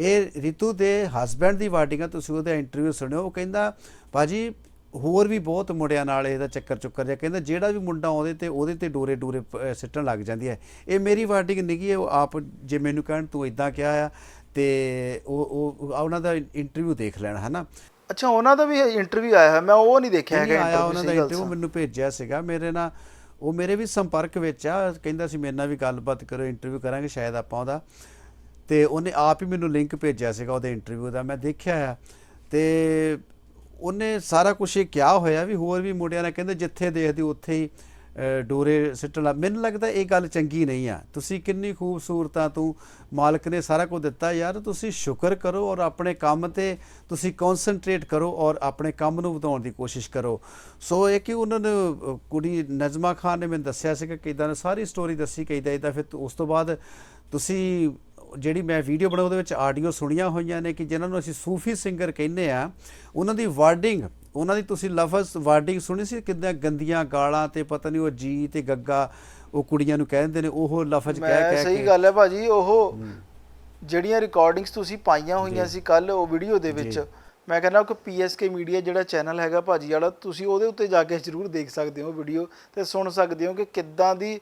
A: ਇਹ ਰਿਤੂ ਦੇ ਹਸਬੈਂਡ ਦੀ ਵਾਰਡਿੰਗ ਆ ਤੁਸੀਂ ਉਹਦਾ ਇੰਟਰਵਿਊ ਸੁਣਿਓ ਉਹ ਕਹਿੰਦਾ ਭਾਜੀ ਹੋਰ ਵੀ ਬਹੁਤ ਮੁੰਡਿਆਂ ਨਾਲ ਇਹਦਾ ਚੱਕਰ ਚੁੱਕਰ ਜਿਹਾ ਕਹਿੰਦਾ ਜਿਹੜਾ ਵੀ ਮੁੰਡਾ ਆਉਂਦੇ ਤੇ ਉਹਦੇ ਤੇ ਡੋਰੇ ਡੋਰੇ ਸਿੱਟਣ ਲੱਗ ਜਾਂਦੀ ਹੈ। ਇਹ ਮੇਰੀ ਵਾਰਡਿੰਗ ਨਹੀਂ ਇਹ ਉਹ ਆਪ ਜੇ ਮੈਨੂੰ ਕਹਿਣ ਤੂੰ ਇਦਾਂ ਕਿਹਾ ਆ ਤੇ ਉਹ ਉਹ ਉਹਨਾਂ ਦਾ ਇੰਟਰਵਿਊ ਦੇਖ ਲੈਣਾ ਹੈ ਨਾ
B: ਅੱਛਾ ਉਹਨਾਂ ਦਾ ਵੀ ਇੰਟਰਵਿਊ ਆਇਆ ਹੈ ਮੈਂ ਉਹ ਨਹੀਂ ਦੇਖਿਆ ਹੈਗਾ
A: ਆਇਆ ਉਹਨਾਂ ਦਾ ਇੰਟਰਵਿਊ। ਮੈਨੂੰ ਭੇਜਿਆ ਸੀਗਾ ਮੇਰੇ ਨਾਲ ਉਹ ਮੇਰੇ ਵੀ ਸੰਪਰਕ ਵਿੱਚ ਆ ਕਹਿੰਦਾ ਸੀ ਮੇਰੇ ਨਾਲ ਵੀ ਗੱਲਬਾਤ ਕਰੋ ਇੰਟਰਵਿਊ ਕਰਾਂਗੇ ਸ਼ਾਇਦ ਆਪਾਂ ਉਹਦਾ। ਤੇ ਉਹਨੇ ਆਪ ਹੀ ਮੈਨੂੰ ਲਿੰਕ ਭੇਜਿਆ ਸੀਗਾ ਉਹਦੇ ਇੰਟਰਵਿਊ ਦਾ, ਮੈਂ ਦੇਖਿਆ ਆ। ਤੇ ਉਹਨੇ ਸਾਰਾ ਕੁਝ ਇਹ ਕਿਹਾ ਹੋਇਆ ਵੀ ਹੋਰ ਵੀ ਮੁੰਡਿਆਂ ਨੇ ਕਹਿੰਦੇ ਜਿੱਥੇ ਦੇਖਦੀ ਉੱਥੇ ਹੀ ਡੋਰੇ ਸਿੱਟਣ ਲੱਗ ਮੈਨੂੰ ਲੱਗਦਾ ਇਹ ਗੱਲ ਚੰਗੀ ਨਹੀਂ ਆ। ਤੁਸੀਂ ਕਿੰਨੀ ਖੂਬਸੂਰਤ ਆ ਤੂੰ ਮਾਲਕ ਨੇ ਸਾਰਾ ਕੁਝ ਦਿੱਤਾ। ਯਾਰ ਤੁਸੀਂ ਸ਼ੁਕਰ ਕਰੋ ਔਰ ਆਪਣੇ ਕੰਮ ਤੇ ਤੁਸੀਂ ਕਨਸੈਂਟਰੇਟ ਕਰੋ ਔਰ ਆਪਣੇ ਕੰਮ ਨੂੰ ਵਧਾਉਣ ਦੀ ਕੋਸ਼ਿਸ਼ ਕਰੋ। ਸੋ ਇਹ ਕਿ ਉਹਨਾਂ ਨੇ ਕੁੜੀ ਨਜ਼ਮਾ ਖਾਨ ਨੇ ਮੈਨੂੰ ਦੱਸਿਆ ਸੀ ਕਿ ਕਿਦਾਂ ਨੇ ਸਾਰੀ ਸਟੋਰੀ ਦੱਸੀ ਕਿਦਾਂ ਇਦਾਂ ਫਿਰ ਉਸ ਤੋਂ ਬਾਅਦ ਤੁਸੀਂ ਜਿਹੜੀ ਮੈਂ ਵੀਡੀਓ ਬਣਾ ਉਹਦੇ ਵਿੱਚ ਆਡੀਓ ਸੁਣੀਆਂ ਹੋਈਆਂ ਨੇ ਕਿ ਜਿਨ੍ਹਾਂ ਨੂੰ ਅਸੀਂ ਸੂਫੀ ਸਿੰਗਰ ਕਹਿੰਦੇ ਆ ਉਹਨਾਂ ਦੀ ਵਾਰਡਿੰਗ ਉਹਨਾਂ ਦੀ ਤੁਸੀਂ ਲਫ਼ਜ਼ ਵਾਰਡਿੰਗ ਸੁਣੀ ਸੀ? ਕਿਦਾਂ ਗੰਦੀਆਂ ਗਾਲਾਂ ਤੇ ਪਤਾ ਨਹੀਂ ਉਹ ਜੀ ਤੇ ਗੱਗਾ ਉਹ ਕੁੜੀਆਂ ਨੂੰ ਕਹਿੰਦੇ ਨੇ ਉਹ ਲਫ਼ਜ਼ ਕਹਿ ਕਹਿ
B: ਸਹੀ
A: ਕੇ
B: ਗੱਲ ਹੈ ਭਾਜੀ ਉਹ ਜਿਹੜੀਆਂ ਰਿਕਾਰਡਿੰਗਸ ਤੁਸੀਂ ਪਾਈਆਂ ਹੋਈਆਂ ਸੀ ਕੱਲ ਉਹ ਵੀਡੀਓ ਦੇ ਵਿੱਚ। ਮੈਂ ਕਹਿੰਦਾ ਕਿ ਪੀਐਸਕੇ ਮੀਡੀਆ ਜਿਹੜਾ ਚੈਨਲ ਹੈਗਾ ਭਾਜੀ ਵਾਲਾ ਤੁਸੀਂ ਉਹਦੇ ਉੱਤੇ ਜਾ ਕੇ ਜ਼ਰੂਰ ਦੇਖ ਸਕਦੇ ਹੋ ਵੀਡੀਓ ਤੇ ਸੁਣ ਸਕਦੇ ਹੋ ਕਿ ਕਿੱਦਾਂ ਦੀ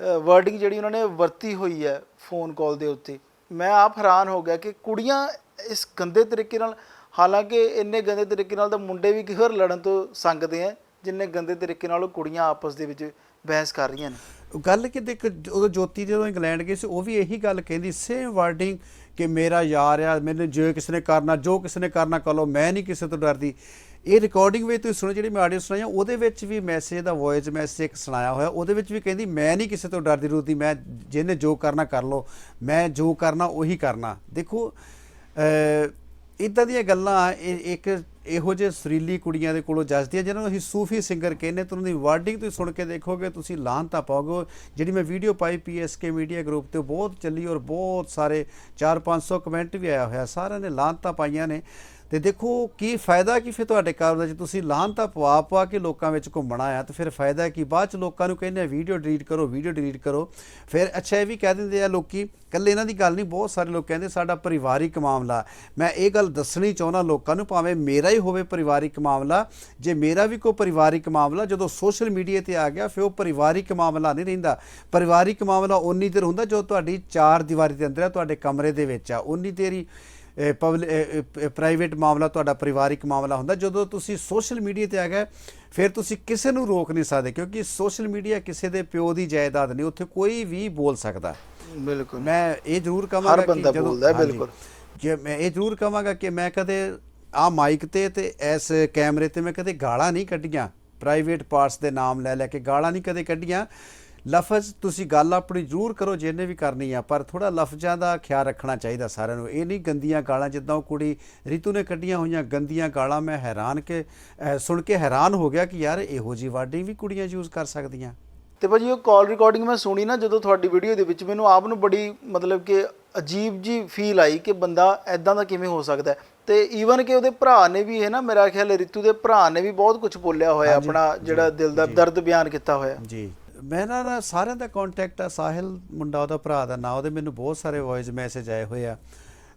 B: ਵਰਡਿੰਗ ਜਿਹੜੀ ਉਹਨਾਂ ਨੇ ਵਰਤੀ ਹੋਈ ਹੈ ਫੋਨ ਕਾਲ ਦੇ ਉੱਤੇ। ਮੈਂ ਆਪ ਹੈਰਾਨ ਹੋ ਗਿਆ ਕਿ ਕੁੜੀਆਂ ਇਸ ਗੰਦੇ ਤਰੀਕੇ ਨਾਲ, ਹਾਲਾਂਕਿ ਇੰਨੇ ਗੰਦੇ ਤਰੀਕੇ ਨਾਲ ਤਾਂ ਮੁੰਡੇ ਵੀ ਕਿਹਰ ਲੜਨ ਤੋਂ ਸੰਗਦੇ ਆ ਜਿੰਨੇ ਗੰਦੇ ਤਰੀਕੇ ਨਾਲ ਉਹ ਕੁੜੀਆਂ ਆਪਸ ਦੇ ਵਿੱਚ ਬਹਿਸ ਕਰ ਰਹੀਆਂ ਨੇ।
A: ਗੱਲ ਕਿ ਦੇਖ ਉਦੋਂ ਜੋਤੀ ਜਦੋਂ ਇੰਗਲੈਂਡ ਗਏ ਸੀ, ਉਹ ਵੀ ਇਹੀ ਗੱਲ ਕਹਿੰਦੀ ਸੇਮ ਵਰਡਿੰਗ ਕਿ ਮੇਰਾ ਯਾਰ ਆ, ਮੈਨੂੰ ਜੇ ਕਿਸੇ ਨੇ ਕਰਨਾ, ਜੋ ਕਿਸੇ ਨੇ ਕਰਨਾ ਕਰ ਲਓ, ਮੈਂ ਨਹੀਂ ਕਿਸੇ ਤੋਂ ਡਰਦੀ। ਇਹ ਰਿਕਾਰਡਿੰਗ ਵਿੱਚ ਤੁਸੀਂ ਸੁਣੋ, ਜਿਹੜੀ ਮੈਂ ਆਡੀਓ ਸੁਣਾਈ ਉਹਦੇ ਵਿੱਚ ਵੀ ਮੈਸੇਜ ਦਾ ਵੌਇਸ ਮੈਸੇਜ ਇੱਕ ਸੁਣਾਇਆ ਹੋਇਆ। ਉਹਦੇ ਵਿੱਚ ਵੀ ਕਹਿੰਦੀ, ਮੈਂ ਨਹੀਂ ਕਿਸੇ ਤੋਂ ਡਰਦੀ ਰੁੱਦੀ ਮੈਂ ਜਿਹਨੇ ਜੋ ਕਰਨਾ ਕਰ ਲਓ। ਮੈਂ ਜੋ ਕਰਨਾ, ਉਹੀ ਕਰਨਾ। ਦੇਖੋ ਇਦਾਂ ਦੀਆਂ ਗੱਲਾਂ ਇਹ- ਇੱਕ ਇਹੋ ਜਿਹੇ ਸੁਰੀਲੀ ਕੁੜੀਆਂ ਦੇ ਕੋਲੋਂ ਜੱਜਦੀਆਂ, ਜਿਹਨਾਂ ਨੂੰ ਅਸੀਂ ਸੂਫੀ ਸਿੰਗਰ ਕਹਿੰਦੇ ਤੇ ਉਹਨਾਂ ਦੀ ਵਾਰਡਿੰਗ ਤੁਸੀਂ ਸੁਣ ਕੇ ਦੇਖੋਗੇ, ਤੁਸੀਂ ਲਾਹਨਤਾ ਪਾਓਗੇ। ਜਿਹੜੀ ਮੈਂ ਵੀਡੀਓ ਪਾਈ ਪੀਐਸਕੇ ਮੀਡੀਆ ਗਰੁੱਪ ਤੇ, ਉਹ ਬਹੁਤ ਚੱਲੀ ਔਰ ਬਹੁਤ ਸਾਰੇ 4-500 ਕਮੈਂਟ ਵੀ ਆਇਆ ਹੋਇਆ। ਸਾਰਿਆਂ ਨੇ ਲਾਹਨਤਾ ਪਾਈਆਂ ਨੇ। ਤੇ ਦੇਖੋ, ਕੀ ਫਾਇਦਾ ਕੀ ਫਿਰ ਤੁਹਾਡੇ ਕਾਰੋਬਾਰ ਜੇ ਤੁਸੀਂ ਲਾਹਨ ਤਾਂ ਪਵਾ ਪਵਾ ਕੇ ਲੋਕਾਂ ਵਿੱਚ ਘੁੰਮਣਾ ਆ, ਤੇ ਫਿਰ ਫਾਇਦਾ ਕੀ? ਬਾਅਦ ਚ ਲੋਕਾਂ ਨੂੰ ਕਹਿੰਦੇ ਆ, ਵੀਡੀਓ ਡਿਲੀਟ ਕਰੋ, ਵੀਡੀਓ ਡਿਲੀਟ ਕਰੋ। ਫਿਰ ਅੱਛਾ, ਇਹ ਵੀ ਕਹਿ ਦਿੰਦੇ ਆ ਲੋਕੀ ਕੱਲੇ ਇਹਨਾਂ ਦੀ ਗੱਲ ਨਹੀਂ, ਬਹੁਤ ਸਾਰੇ ਲੋਕ ਕਹਿੰਦੇ, ਸਾਡਾ ਪਰਿਵਾਰਿਕ ਮਾਮਲਾ ਮੈਂ ਇਹ ਗੱਲ ਦੱਸਣੀ ਚਾਹੁੰਦਾ ਲੋਕਾਂ ਨੂੰ, ਭਾਵੇਂ ਮੇਰਾ ਹੀ ਹੋਵੇ ਪਰਿਵਾਰਿਕ ਮਾਮਲਾ, ਜੇ ਮੇਰਾ ਵੀ ਕੋਈ ਪਰਿਵਾਰਿਕ ਮਾਮਲਾ, ਜਦੋਂ ਸੋਸ਼ਲ ਮੀਡੀਆ ਤੇ ਆ ਗਿਆ, ਫਿਰ ਉਹ ਪਰਿਵਾਰਿਕ ਮਾਮਲਾ ਨਹੀਂ ਰਹਿੰਦਾ। ਪਰਿਵਾਰਿਕ ਮਾਮਲਾ ਉਨੀ ਦੇਰ ਹੁੰਦਾ, ਜੋ ਤੁਹਾਡੀ ਚਾਰ ਦੀਵਾਰੀ ਦੇ ਅੰਦਰ ਆ, ਤੁਹਾਡੇ ਕਮਰੇ ਦੇ ਵਿੱਚ ਆ। ਉਨੀ ਤੇਰੀ ਪਬਲਿਕ ਪ੍ਰਾਈਵੇਟ ਮਾਮਲਾ ਤੁਹਾਡਾ ਪਰਿਵਾਰਿਕ ਮਾਮਲਾ ਹੁੰਦਾ। ਜਦੋਂ ਤੁਸੀਂ ਸੋਸ਼ਲ ਮੀਡੀਆ ਤੇ ਆ ਗਏ ਫਿਰ ਤੁਸੀਂ ਕਿਸੇ ਨੂੰ ਰੋਕ ਨਹੀਂ ਸਕਦੇ ਕਿਉਂਕਿ ਸੋਸ਼ਲ ਮੀਡੀਆ ਕਿਸੇ ਦੇ ਪਿਓ ਦੀ ਜਾਇਦਾਦ ਨਹੀਂ ਉੱਥੇ ਕੋਈ ਵੀ ਬੋਲ ਸਕਦਾ।
B: ਬਿਲਕੁਲ।
A: ਮੈਂ ਇਹ ਜ਼ਰੂਰ ਕਹਾਂਗਾ
B: ਹਰ ਬੰਦਾ ਬੋਲਦਾ ਬਿਲਕੁਲ।
A: ਜੇ ਮੈਂ ਇਹ ਜ਼ਰੂਰ ਕਹਾਂਗਾ ਕਿ ਮੈਂ ਕਦੇ ਆ ਮਾਈਕ ਤੇ ਤੇ ਇਸ ਕੈਮਰੇ ਤੇ ਮੈਂ ਕਦੇ ਗਾਲਾਂ ਨਹੀਂ ਕੱਢੀਆਂ। ਪ੍ਰਾਈਵੇਟ ਪਾਰਟਸ ਦੇ ਨਾਮ ਲੈ ਲੈ ਕੇ ਗਾਲਾਂ ਨਹੀਂ ਕਦੇ ਕੱਢੀਆਂ। ਲਫ਼ਜ਼ ਤੁਸੀਂ ਗੱਲ ਆਪਣੀ ਜ਼ਰੂਰ ਕਰੋ ਜਿਹਨੇ ਵੀ ਕਰਨੀ ਆ ਪਰ ਥੋੜਾ ਲਫ਼ਜ਼ਾਂ ਦਾ ਖਿਆਲ ਰੱਖਣਾ ਚਾਹੀਦਾ ਸਾਰਿਆਂ ਨੂੰ। ਇਹ ਨਹੀਂ ਗੰਦੀਆਂ ਗਾਲਾਂ ਜਿੱਦਾਂ ਉਹ ਕੁੜੀ ਰੀਤੂ ਨੇ ਕੱਢੀਆਂ ਹੋਈਆਂ ਗੰਦੀਆਂ ਗਾਲਾਂ ਮੈਂ ਹੈਰਾਨ ਕੇ ਸੁਣ ਕੇ ਹੈਰਾਨ ਹੋ ਗਿਆ ਕਿ ਯਾਰ ਇਹੋ ਜੀ ਵਾਰਡਿੰਗ ਵੀ ਕੁੜੀਆਂ ਯੂਜ਼ ਕਰ ਸਕਦੀਆਂ।
B: ਤੇ ਭਾਜੀ ਉਹ ਕਾਲ ਰਿਕਾਰਡਿੰਗ ਮੈਂ ਸੁਣੀ ਨਾ ਜਦੋਂ ਤੁਹਾਡੀ ਵੀਡੀਓ ਦੇ ਵਿੱਚ ਮੈਨੂੰ ਆਪ ਨੂੰ ਬੜੀ ਮਤਲਬ ਕਿ ਅਜੀਬ ਜੀ ਫੀਲ ਆਈ ਕਿ ਬੰਦਾ ਐਦਾਂ ਦਾ ਕਿਵੇਂ ਹੋ ਸਕਦਾ। ਤੇ ਈਵਨ ਕਿ ਉਹਦੇ ਭਰਾ ਨੇ ਵੀ ਹੈ ਨਾ ਮੇਰਾ ਖਿਆਲ ਰਿਤੂ ਦੇ ਭਰਾ ਨੇ ਵੀ ਬਹੁਤ ਕੁਝ ਬੋਲਿਆ ਹੋਇਆ ਆਪਣਾ ਜਿਹੜਾ ਦਿਲ ਦਾ। ਦਰਦ ਬਿਆਨ ਕੀਤਾ ਹੋਇਆ।
A: ਜੀ। ਮੈਂ ਨਾ ਸਾਰਿਆਂ ਦਾ ਕੰਟੈਕਟ ਆ ਸਾਹਿਲ ਮੁੰਡਾ ਉਹਦਾ ਭਰਾ ਦਾ ਨਾਂ ਉਹਦੇ ਮੈਨੂੰ ਬਹੁਤ ਸਾਰੇ ਵੌਇਸ ਮੈਸੇਜ ਆਏ ਹੋਏ ਆ।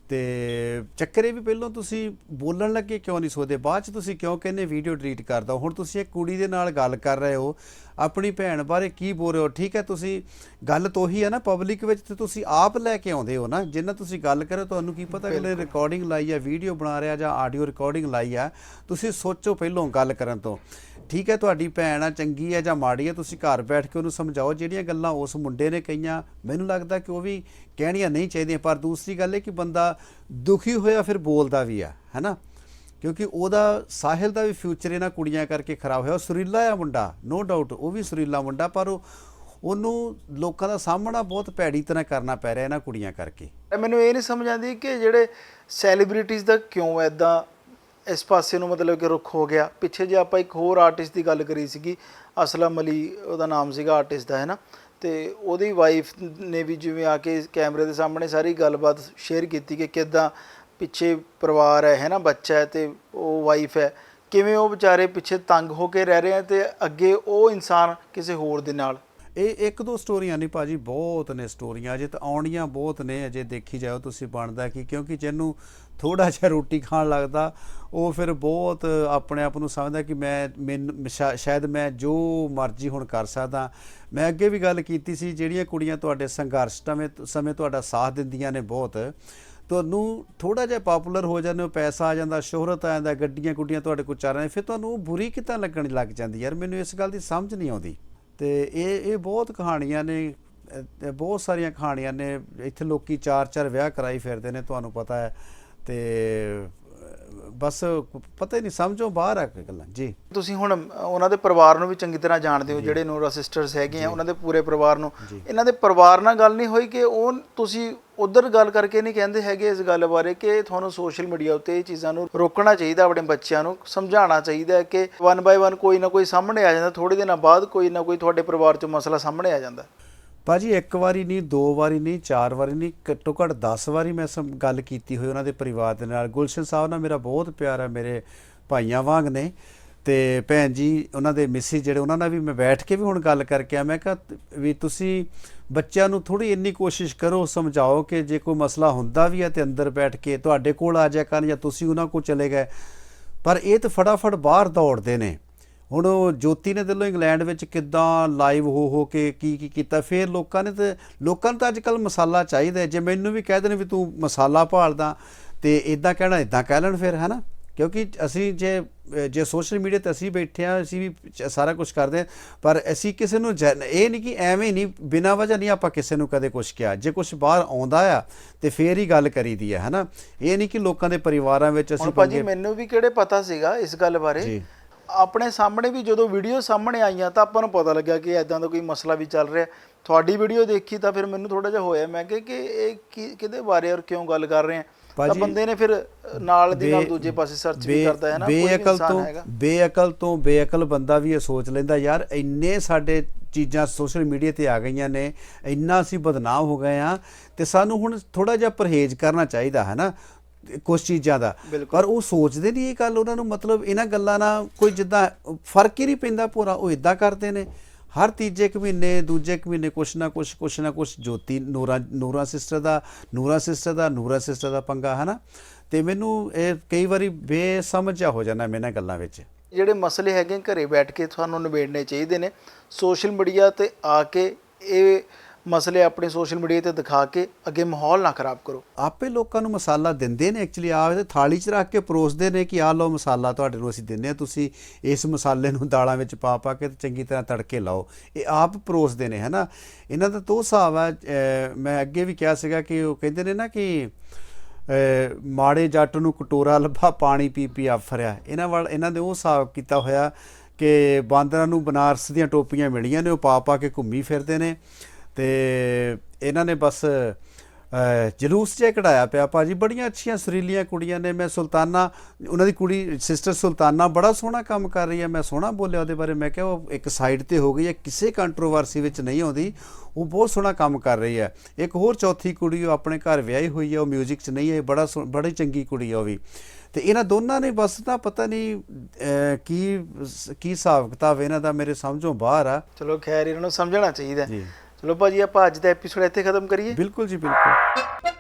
A: ਤੇ ਚੱਕਰ ਵੀ ਪਹਿਲਾਂ ਤੁਸੀਂ ਬੋਲਣ ਲੱਗੇ ਕਿਉਂ ਨਹੀਂ ਸੋਚਦੇ ਬਾਅਦ ਚ ਤੁਸੀਂ ਕਿਉਂ ਕਹਿੰਦੇ ਵੀਡੀਓ ਡਿਲੀਟ ਕਰਦਾ ਹੁਣ ਤੁਸੀਂ ਇੱਕ ਕੁੜੀ ਦੇ ਨਾਲ ਗੱਲ ਕਰ ਰਹੇ ਹੋ ਆਪਣੀ ਭੈਣ ਬਾਰੇ ਕੀ ਬੋਲ ਰਹੇ ਹੋ? ਠੀਕ ਹੈ ਤੁਸੀਂ ਗੱਲ ਤਾਂ ਉਹੀ ਹੈ ਨਾ ਪਬਲਿਕ ਵਿੱਚ ਤੇ ਤੁਸੀਂ ਆਪ ਲੈ ਕੇ ਆਉਂਦੇ ਹੋ ਨਾ। ਜਿੰਨਾ ਤੁਸੀਂ ਗੱਲ ਕਰੋ ਤੁਹਾਨੂੰ ਕੀ ਪਤਾ ਅਗਲੇ ਰਿਕਾਰਡਿੰਗ ਲਾਈ ਆ ਵੀਡੀਓ ਬਣਾ ਰਿਹਾ ਜਾਂ ਆਡੀਓ ਰਿਕਾਰਡਿੰਗ ਲਾਈ ਆ। ਤੁਸੀਂ ਸੋਚੋ ਪਹਿਲਾਂ ਗੱਲ ਕਰਨ ਤੋਂ। ਠੀਕ ਹੈ, ਤੁਹਾਡੀ ਭੈਣ ਆ, ਚੰਗੀ ਹੈ ਜਾਂ ਮਾੜੀ ਹੈ, ਤੁਸੀਂ ਘਰ ਬੈਠ ਕੇ ਉਹਨੂੰ ਸਮਝਾਓ ਜਿਹੜੀਆਂ ਗੱਲਾਂ ਉਸ ਮੁੰਡੇ ਨੇ ਕਹੀਆਂ। ਮੈਨੂੰ ਲੱਗਦਾ ਕਿ ਉਹ ਵੀ ਕਹਿਣੀਆਂ ਨਹੀਂ ਚਾਹੀਦੀਆਂ, ਪਰ ਦੂਸਰੀ ਗੱਲ ਇਹ ਕਿ ਬੰਦਾ ਦੁਖੀ ਹੋਇਆ ਫਿਰ ਬੋਲਦਾ ਵੀ ਆ, ਹੈਨਾ? ਕਿਉਂਕਿ ਉਹਦਾ ਸਾਹਿਲ ਦਾ ਵੀ ਫਿਊਚਰ ਇਹਨਾਂ ਕੁੜੀਆਂ ਕਰਕੇ ਖਰਾਬ ਹੋਇਆ। ਉਹ ਸੁਰੀਲਾ ਆ ਮੁੰਡਾ ਨੋ ਡਾਊਟ ਉਹ ਵੀ ਸੁਰੀਲਾ ਮੁੰਡਾ, ਪਰ ਉਹ, ਉਹਨੂੰ ਲੋਕਾਂ ਦਾ ਸਾਹਮਣਾ ਬਹੁਤ ਭੈੜੀ ਤਰ੍ਹਾਂ ਕਰਨਾ ਪੈ ਰਿਹਾ ਇਹਨਾਂ ਕੁੜੀਆਂ ਕਰਕੇ।
B: ਮੈਨੂੰ ਇਹ ਨਹੀਂ ਸਮਝ ਆਉਂਦੀ ਕਿ ਜਿਹੜੇ ਸੈਲੀਬ੍ਰਿਟੀਜ਼ ਦਾ ਕਿਉਂ ਐਦਾਂ ਇਸ ਪਾਸੇ ਨੂੰ ਮਤਲਬ ਕਿ ਰੁੱਖ ਹੋ ਗਿਆ। ਪਿੱਛੇ ਜੇ ਆਪਾਂ ਇੱਕ ਹੋਰ ਆਰਟਿਸਟ ਦੀ ਗੱਲ ਕਰੀ ਸੀਗੀ, ਅਸਲਮ ਅਲੀ, ਉਹਦਾ ਨਾਮ ਸੀਗਾ ਆਰਟਿਸਟ ਦਾ ਹੈ ਨਾ ਤੇ ਉਹਦੀ ਵਾਈਫ ਨੇ ਵੀ ਜਿਵੇਂ ਆ ਕੇ ਕੈਮਰੇ ਦੇ ਸਾਹਮਣੇ ਸਾਰੀ ਗੱਲਬਾਤ ਸ਼ੇਅਰ ਕੀਤੀ ਕਿ ਕਿਦਾਂ ਪਿੱਛੇ ਪਰਿਵਾਰ ਹੈ ਹੈ ਨਾ ਬੱਚਾ ਹੈ ਤੇ ਉਹ ਵਾਈਫ ਹੈ। ਕਿਵੇਂ ਉਹ ਵਿਚਾਰੇ ਪਿੱਛੇ ਤੰਗ ਹੋ ਕੇ ਰਹਿ ਰਹੇ ਆ ਤੇ ਅੱਗੇ ਉਹ ਇਨਸਾਨ ਕਿਸੇ ਹੋਰ ਦੇ ਨਾਲ
A: ਇਹ ਇੱਕ ਦੋ ਸਟੋਰੀਆਂ ਨਹੀਂ ਭਾਜੀ, ਬਹੁਤ ਨੇ ਸਟੋਰੀਆਂ। ਅਜੇ ਤਾਂ ਆਉਣੀਆਂ ਬਹੁਤ ਨੇ, ਅਜੇ ਦੇਖੀ ਜਾਓ ਤੁਸੀਂ ਬਣਦਾ ਕੀ, ਕਿਉਂਕਿ ਜਿਹਨੂੰ ਥੋੜਾ ਜਿਹਾ ਰੋਟੀ ਖਾਣ ਲੱਗਦਾ, ਉਹ ਫਿਰ ਬਹੁਤ ਆਪਣੇ ਆਪ ਨੂੰ ਸਮਝਦਾ ਕਿ ਮੈਂ, ਮੈਨੂੰ ਸ਼ਾ- ਸ਼ਾਇਦ ਮੈਂ ਜੋ ਮਰਜ਼ੀ ਹੁਣ ਕਰ ਸਕਦਾ। ਮੈਂ ਅੱਗੇ ਵੀ ਗੱਲ ਕੀਤੀ ਸੀ, ਜਿਹੜੀਆਂ ਕੁੜੀਆਂ ਤੁਹਾਡੇ ਸੰਘਰਸ਼ ਸਮੇਂ ਸਮੇਂ ਤੁਹਾਡਾ ਸਾਥ ਦਿੰਦੀਆਂ ਨੇ ਬਹੁਤ, ਤੁਹਾਨੂੰ ਥੋੜਾ ਜਿਹਾ ਪਪੂਲਰ ਹੋ ਜਾਂਦੇ ਹੋ, ਪੈਸਾ ਆ ਜਾਂਦਾ, ਸ਼ੋਹਰਤ ਆ ਜਾਂਦਾ ਗੱਡੀਆਂ ਗੁੱਡੀਆਂ ਤੁਹਾਡੇ ਕੋਲ ਚੱਲ ਫਿਰ ਤੁਹਾਨੂੰ ਬੁਰੀ ਕਿੱਦਾਂ ਲੱਗਣ ਲੱਗ ਜਾਂਦੀ ਯਾਰ? ਮੈਨੂੰ ਇਸ ਗੱਲ ਦੀ ਸਮਝ ਨਹੀਂ ਆਉਂਦੀ। ਤੇ ਇਹ ਇਹ ਬਹੁਤ ਕਹਾਣੀਆਂ ਨੇ ਬਹੁਤ ਸਾਰੀਆਂ ਕਹਾਣੀਆਂ ਨੇ, ਇੱਥੇ ਲੋਕੀ ਚਾਰ ਚਾਰ ਵਿਆਹ ਕਰਾਈ ਫਿਰਦੇ ਨੇ, ਤੁਹਾਨੂੰ ਪਤਾ ਹੈ, ਤੇ ਬਸ ਪਤਾ ਹੀ ਨਹੀਂ ਸਮਝੋ ਬਾਹਰ ਆ ਕੇ ਗੱਲਾਂ ਜੀ।
B: ਤੁਸੀਂ ਹੁਣ ਉਹਨਾਂ ਦੇ ਪਰਿਵਾਰ ਨੂੰ ਵੀ ਚੰਗੀ ਤਰ੍ਹਾਂ ਜਾਣਦੇ ਹੋ ਜਿਹੜੇ ਨੂਰਾ ਸਿਸਟਰਸ ਹੈਗੇ ਆ ਉਹਨਾਂ ਦੇ ਪੂਰੇ ਪਰਿਵਾਰ ਨੂੰ। ਇਹਨਾਂ ਦੇ ਪਰਿਵਾਰ ਨਾਲ ਗੱਲ ਨਹੀਂ ਹੋਈ ਕਿ ਉਹ ਤੁਸੀਂ ਉਧਰ ਗੱਲ ਕਰਕੇ ਨਹੀਂ ਕਹਿੰਦੇ ਹੈਗੇ ਇਸ ਗੱਲ ਬਾਰੇ ਕਿ ਤੁਹਾਨੂੰ ਸੋਸ਼ਲ ਮੀਡੀਆ ਉੱਤੇ ਇਹ ਚੀਜ਼ਾਂ ਨੂੰ ਰੋਕਣਾ ਚਾਹੀਦਾ ਆਪਣੇ ਬੱਚਿਆਂ ਨੂੰ ਸਮਝਾਉਣਾ ਚਾਹੀਦਾ ਹੈ ਕਿ ਵਨ ਬਾਏ ਵਨ ਕੋਈ ਨਾ ਕੋਈ ਸਾਹਮਣੇ ਆ ਜਾਂਦਾ ਥੋੜੇ ਦਿਨਾਂ ਬਾਅਦ ਕੋਈ ਨਾ ਕੋਈ ਤੁਹਾਡੇ ਪਰਿਵਾਰ 'ਚ ਮਸਲਾ ਸਾਹਮਣੇ ਆ ਜਾਂਦਾ।
A: ਭਾਜੀ ਇੱਕ ਵਾਰੀ ਨਹੀਂ, ਦੋ ਵਾਰੀ ਨਹੀਂ, ਚਾਰ ਵਾਰੀ ਨਹੀਂ, ਘੱਟੋ ਘੱਟ 10 ਵਾਰੀ ਮੈਂ ਸਮ, ਗੱਲ ਕੀਤੀ ਹੋਈ ਉਹਨਾਂ ਦੇ ਪਰਿਵਾਰ ਦੇ ਨਾਲ। ਗੁਲਸ਼ਨ ਸਾਹਿਬ ਨਾਲ ਮੇਰਾ ਬਹੁਤ ਪਿਆਰ ਹੈ, ਮੇਰੇ ਭਾਈਆਂ ਵਾਂਗ ਨੇ। ਤੇ ਭੈਣ ਜੀ, ਉਹਨਾਂ ਦੇ ਮਿਸੀ ਜਿਹੜੇ, ਉਹਨਾਂ ਨਾਲ ਵੀ ਮੈਂ ਬੈਠ ਕੇ ਵੀ ਹੁਣ ਗੱਲ ਕਰਕੇ ਆ ਮੈਂ ਕਿਹਾ, ਵੀ ਤੁਸੀਂ ਬੱਚਿਆਂ ਨੂੰ ਥੋੜੀ ਇੰਨੀ ਕੋਸ਼ਿਸ਼ ਕਰੋ, ਸਮਝਾਓ ਕਿ ਜੇ ਕੋਈ ਮਸਲਾ ਹੁੰਦਾ ਵੀ ਹੈ ਤੇ ਅੰਦਰ ਬੈਠ ਕੇ ਤੁਹਾਡੇ ਕੋਲ ਆ ਜਾਇਆ ਕਰਨ ਜਾਂ ਤੁਸੀਂ ਉਹਨਾਂ ਕੋਲ ਚਲੇ ਗਏ। ਪਰ ਇਹ ਤਾਂ ਫਟਾਫਟ ਬਾਹਰ ਦੌੜਦੇ ਨੇ। ਹੁਣ ਉਹ ਜੋਤੀ ਨੇ ਦਿਲੋਂ ਇੰਗਲੈਂਡ ਵਿੱਚ ਕਿੱਦਾਂ ਲਾਈਵ ਹੋ ਹੋ ਕੇ ਕੀ ਕੀ ਕੀਤਾ? ਫਿਰ ਲੋਕਾਂ ਨੇ ਤੇ ਲੋਕਾਂ ਨੂੰ ਤਾਂ ਅੱਜ ਕੱਲ ਮਸਾਲਾ ਚਾਹੀਦਾ। ਜੇ ਮੈਨੂੰ ਵੀ ਕਹਿ ਦੇਣ ਵੀ ਤੂੰ ਮਸਾਲਾ ਭਾਲਦਾ ਤੇ ਇਦਾਂ ਕਹਿਣਾ ਇਦਾਂ ਕਹਿ ਲੈਣ ਫਿਰ ਹੈਨਾ ਕਿਉਂਕਿ ਅਸੀਂ ਜੇ ਜੇ ਸੋਸ਼ਲ ਮੀਡੀਆ ਤੇ ਅਸੀਂ ਬੈਠੇ ਆ ਅਸੀਂ ਵੀ ਸਾਰਾ ਕੁਝ ਕਰਦੇ ਹਾਂ, ਪਰ ਅਸੀਂ ਕਿਸੇ ਨੂੰ ਇਹ ਨਹੀਂ ਕਿ ਐਵੇਂ ਨਹੀਂ ਬਿਨਾਂ ਵਜ੍ਹਾ ਨਹੀਂ ਆਪਾਂ ਕਿਸੇ ਨੂੰ ਕਦੇ ਕੁਝ ਕਿਹਾ। ਜੇ ਕੁਝ ਬਾਹਰ ਆਉਂਦਾ ਆ ਤੇ ਫੇਰ ਹੀ ਗੱਲ ਕਰੀਦੀ ਹੈ ਹੈਨਾ ਇਹ ਨਹੀਂ ਕਿ ਲੋਕਾਂ ਦੇ ਪਰਿਵਾਰਾਂ ਵਿੱਚ ਅਸੀਂ
B: ਭਾਜੀ ਮੈਨੂੰ ਵੀ ਕਿਹੜੇ ਪਤਾ ਸੀਗਾ ਇਸ ਗੱਲ ਬਾਰੇ। ਆਪਣੇ ਸਾਹਮਣੇ ਵੀ ਜਦੋਂ ਵੀਡੀਓ ਸਾਹਮਣੇ ਆਈਆਂ ਤਾਂ ਆਪਾਂ ਨੂੰ ਪਤਾ ਲੱਗਿਆ ਕਿ ਐਦਾਂ ਦਾ ਕੋਈ ਮਸਲਾ ਵੀ ਚੱਲ ਰਿਹਾ। ਤੁਹਾਡੀ ਵੀਡੀਓ ਦੇਖੀ ਤਾਂ ਫਿਰ ਮੈਨੂੰ ਥੋੜਾ ਜਿਹਾ ਹੋਇਆ ਮੈਂ ਕਿਹਾ ਕਿ ਇਹ ਕੀ- ਕਿਹਦੇ ਬਾਰੇ ਔਰ ਕਿਉਂ ਗੱਲ ਕਰ ਰਹੇ ਆ? ਤਾਂ ਬੰਦੇ ਨੇ ਫਿਰ ਨਾਲ ਦੀ ਨਾਲ ਦੂਜੇ ਪਾਸੇ ਸਰਚ ਵੀ ਕਰਦਾ ਹੈ ਨਾ
A: ਬੇਅਕਲ ਤੋਂ ਬੇਅਕਲ ਤੋਂ ਬੇਅਕਲ ਬੰਦਾ ਵੀ ਇਹ ਸੋਚ ਲੈਂਦਾ ਯਾਰ ਇੰਨੇ ਸਾਡੇ ਚੀਜ਼ਾਂ ਸੋਸ਼ਲ ਮੀਡੀਆ ਤੇ ਆ ਗਈਆਂ ਨੇ ਇੰਨਾ ਅਸੀਂ ਬਦਨਾਮ ਹੋ ਗਏ ਆ ਤੇ ਸਾਨੂੰ ਹੁਣ ਥੋੜਾ ਜਿਹਾ ਪਰਹੇਜ਼ ਕਰਨਾ ਚਾਹੀਦਾ ਹੈ ਨਾ। ਕੁਝ ਚੀਜ਼ਾਂ ਦਾ। ਪਰ ਉਹ ਸੋਚਦੇ ਨਹੀਂ ਇਹ ਗੱਲ ਉਹਨਾਂ ਨੂੰ ਮਤਲਬ ਇਹਨਾਂ ਗੱਲਾਂ ਨਾਲ ਕੋਈ ਜਿੱਦਾਂ ਫ਼ਰਕ ਹੀ ਨਹੀਂ ਪੈਂਦਾ ਪੂਰਾ ਉਹ ਇਦਾਂ ਕਰਦੇ ਨੇ। ਹਰ ਤੀਜੇ ਕੁ ਮਹੀਨੇ ਦੂਜੇ ਕੁ ਮਹੀਨੇ ਕੁਛ ਨਾ ਕੁਛ ਕੁਛ ਨਾ ਕੁਛ ਜੋਤੀ ਨੂਰਾ ਨੂਰਾ ਸਿਸਟਰ ਦਾ ਨੂਰਾ ਸਿਸਟਰ ਦਾ ਨੂਰਾ ਸਿਸਟਰ ਦਾ ਪੰਗਾ ਹੈ ਨਾ ਤੇ ਮੈਨੂੰ ਇਹ ਕਈ ਵਾਰੀ ਬੇਸਮਝ ਹੋ ਜਾਂਦਾ ਮੈਂ ਇਹਨਾਂ ਗੱਲਾਂ ਵਿੱਚ।
B: ਜਿਹੜੇ ਮਸਲੇ ਹੈਗੇ ਘਰੇ ਬੈਠ ਕੇ ਤੁਹਾਨੂੰ ਨਿਬੇੜਨੇ ਚਾਹੀਦੇ ਨੇ। ਸੋਸ਼ਲ ਮੀਡੀਆ ਤੇ ਆ ਕੇ ਇਹ ਮਸਲੇ ਆਪਣੇ ਸੋਸ਼ਲ ਮੀਡੀਆ ਤੇ ਦਿਖਾ ਕੇ ਅੱਗੇ ਮਾਹੌਲ ਨਾ ਖਰਾਬ ਕਰੋ।
A: ਆਪੇ ਲੋਕਾਂ ਨੂੰ ਮਸਾਲਾ ਦਿੰਦੇ ਨੇ ਐਕਚੁਅਲੀ ਆਪ ਤੇ ਥਾਲੀ 'ਚ ਰੱਖ ਕੇ ਪਰੋਸਦੇ ਨੇ ਕਿ ਆਹ ਲਓ ਮਸਾਲਾ ਤੁਹਾਡੇ ਨੂੰ ਅਸੀਂ ਦਿੰਦੇ ਆ ਤੁਸੀਂ ਇਸ ਮਸਾਲੇ ਨੂੰ ਦਾਲਾਂ ਵਿੱਚ ਪਾ ਪਾ ਕੇ ਤੇ ਚੰਗੀ ਤਰ੍ਹਾਂ ਤੜਕੇ ਲਾਓ। ਇਹ ਆਪ ਪਰੋਸਦੇ ਨੇ, ਹਨਾ? ਇਹਨਾਂ ਦਾ ਤੋਂ ਹਿਸਾਬ ਆ ਮੈਂ ਅੱਗੇ ਵੀ ਕਿਹਾ ਸੀਗਾ ਕਿ ਉਹ ਕਹਿੰਦੇ ਨੇ ਨਾ ਕਿ ਮਾੜੇ ਜੱਟ ਨੂੰ ਕਟੋਰਾ ਲੱਭਾ, ਪਾਣੀ ਪੀ ਪੀ ਆਫਰਿਆ। ਇਹਨਾਂ ਵਾਲ, ਇਹਨਾਂ ਦੇ ਉਹ ਹਿਸਾਬ ਕੀਤਾ ਹੋਇਆ ਕਿ ਬਾਂਦਰਾਂ ਨੂੰ ਬਨਾਰਸ ਦੀਆਂ ਟੋਪੀਆਂ ਮਿਲੀਆਂ ਨੇ, ਉਹ ਪਾ ਪਾ ਕੇ ਘੁੰਮੀ ਫਿਰਦੇ ਨੇ। ਤੇ ਇਹਨਾਂ ਨੇ ਬਸ ਜਲੂਸ ਜਿਹਾ ਕਢਾਇਆ ਪਿਆ। ਭਾਜੀ ਬੜੀਆਂ ਅੱਛੀਆਂ ਸੁਰੀਲੀਆਂ ਕੁੜੀਆਂ ਨੇ। ਮੈਂ ਸੁਲਤਾਨਾ ਉਹਨਾਂ ਦੀ ਕੁੜੀ ਸਿਸਟਰ ਸੁਲਤਾਨਾ ਬੜਾ ਸੋਹਣਾ ਕੰਮ ਕਰ ਰਹੀ ਹੈ। ਮੈਂ ਸੋਹਣਾ ਬੋਲਿਆ ਉਹਦੇ ਬਾਰੇ। ਮੈਂ ਕਿਹਾ ਉਹ ਇੱਕ ਸਾਈਡ ਤੇ ਹੋ ਗਈ ਹੈ। ਕਿਸੇ ਕੰਟਰੋਵਰਸੀ ਵਿੱਚ ਨਹੀਂ ਆਉਂਦੀ। ਉਹ ਬਹੁਤ ਸੋਹਣਾ ਕੰਮ ਕਰ ਰਹੀ ਹੈ। ਇੱਕ ਹੋਰ ਚੌਥੀ ਕੁੜੀ ਉਹ ਆਪਣੇ ਘਰ ਵਿਆਹੀ ਹੋਈ ਹੈ। ਉਹ 뮤직 'ਚ ਨਹੀਂ ਹੈ। ਬੜਾ ਬੜੀ ਚੰਗੀ ਕੁੜੀ ਹੈ ਉਹ ਵੀ। ਤੇ ਇਹਨਾਂ ਦੋਨਾਂ ਨੇ ਬਸ ਨਾ ਪਤਾ ਨਹੀਂ ਕੀ ਕੀ ਹਿਸਾਬ ਕਿਤਾਬ ਇਹਨਾਂ ਦਾ ਮੇਰੇ ਸਮਝੋਂ ਬਾਹਰ ਆ।
B: ਚਲੋ ਖੈਰ ਇਹਨਾਂ ਨੂੰ ਸਮਝਣਾ ਚਾਹੀਦਾ।
A: ਜੀ।
B: ਲੋ ਭਾਜੀ ਆਪਾਂ ਅੱਜ ਦਾ ਐਪੀਸੋਡ ਇੱਥੇ ਖਤਮ ਕਰੀਏ।
A: ਬਿਲਕੁਲ ਜੀ ਬਿਲਕੁਲ।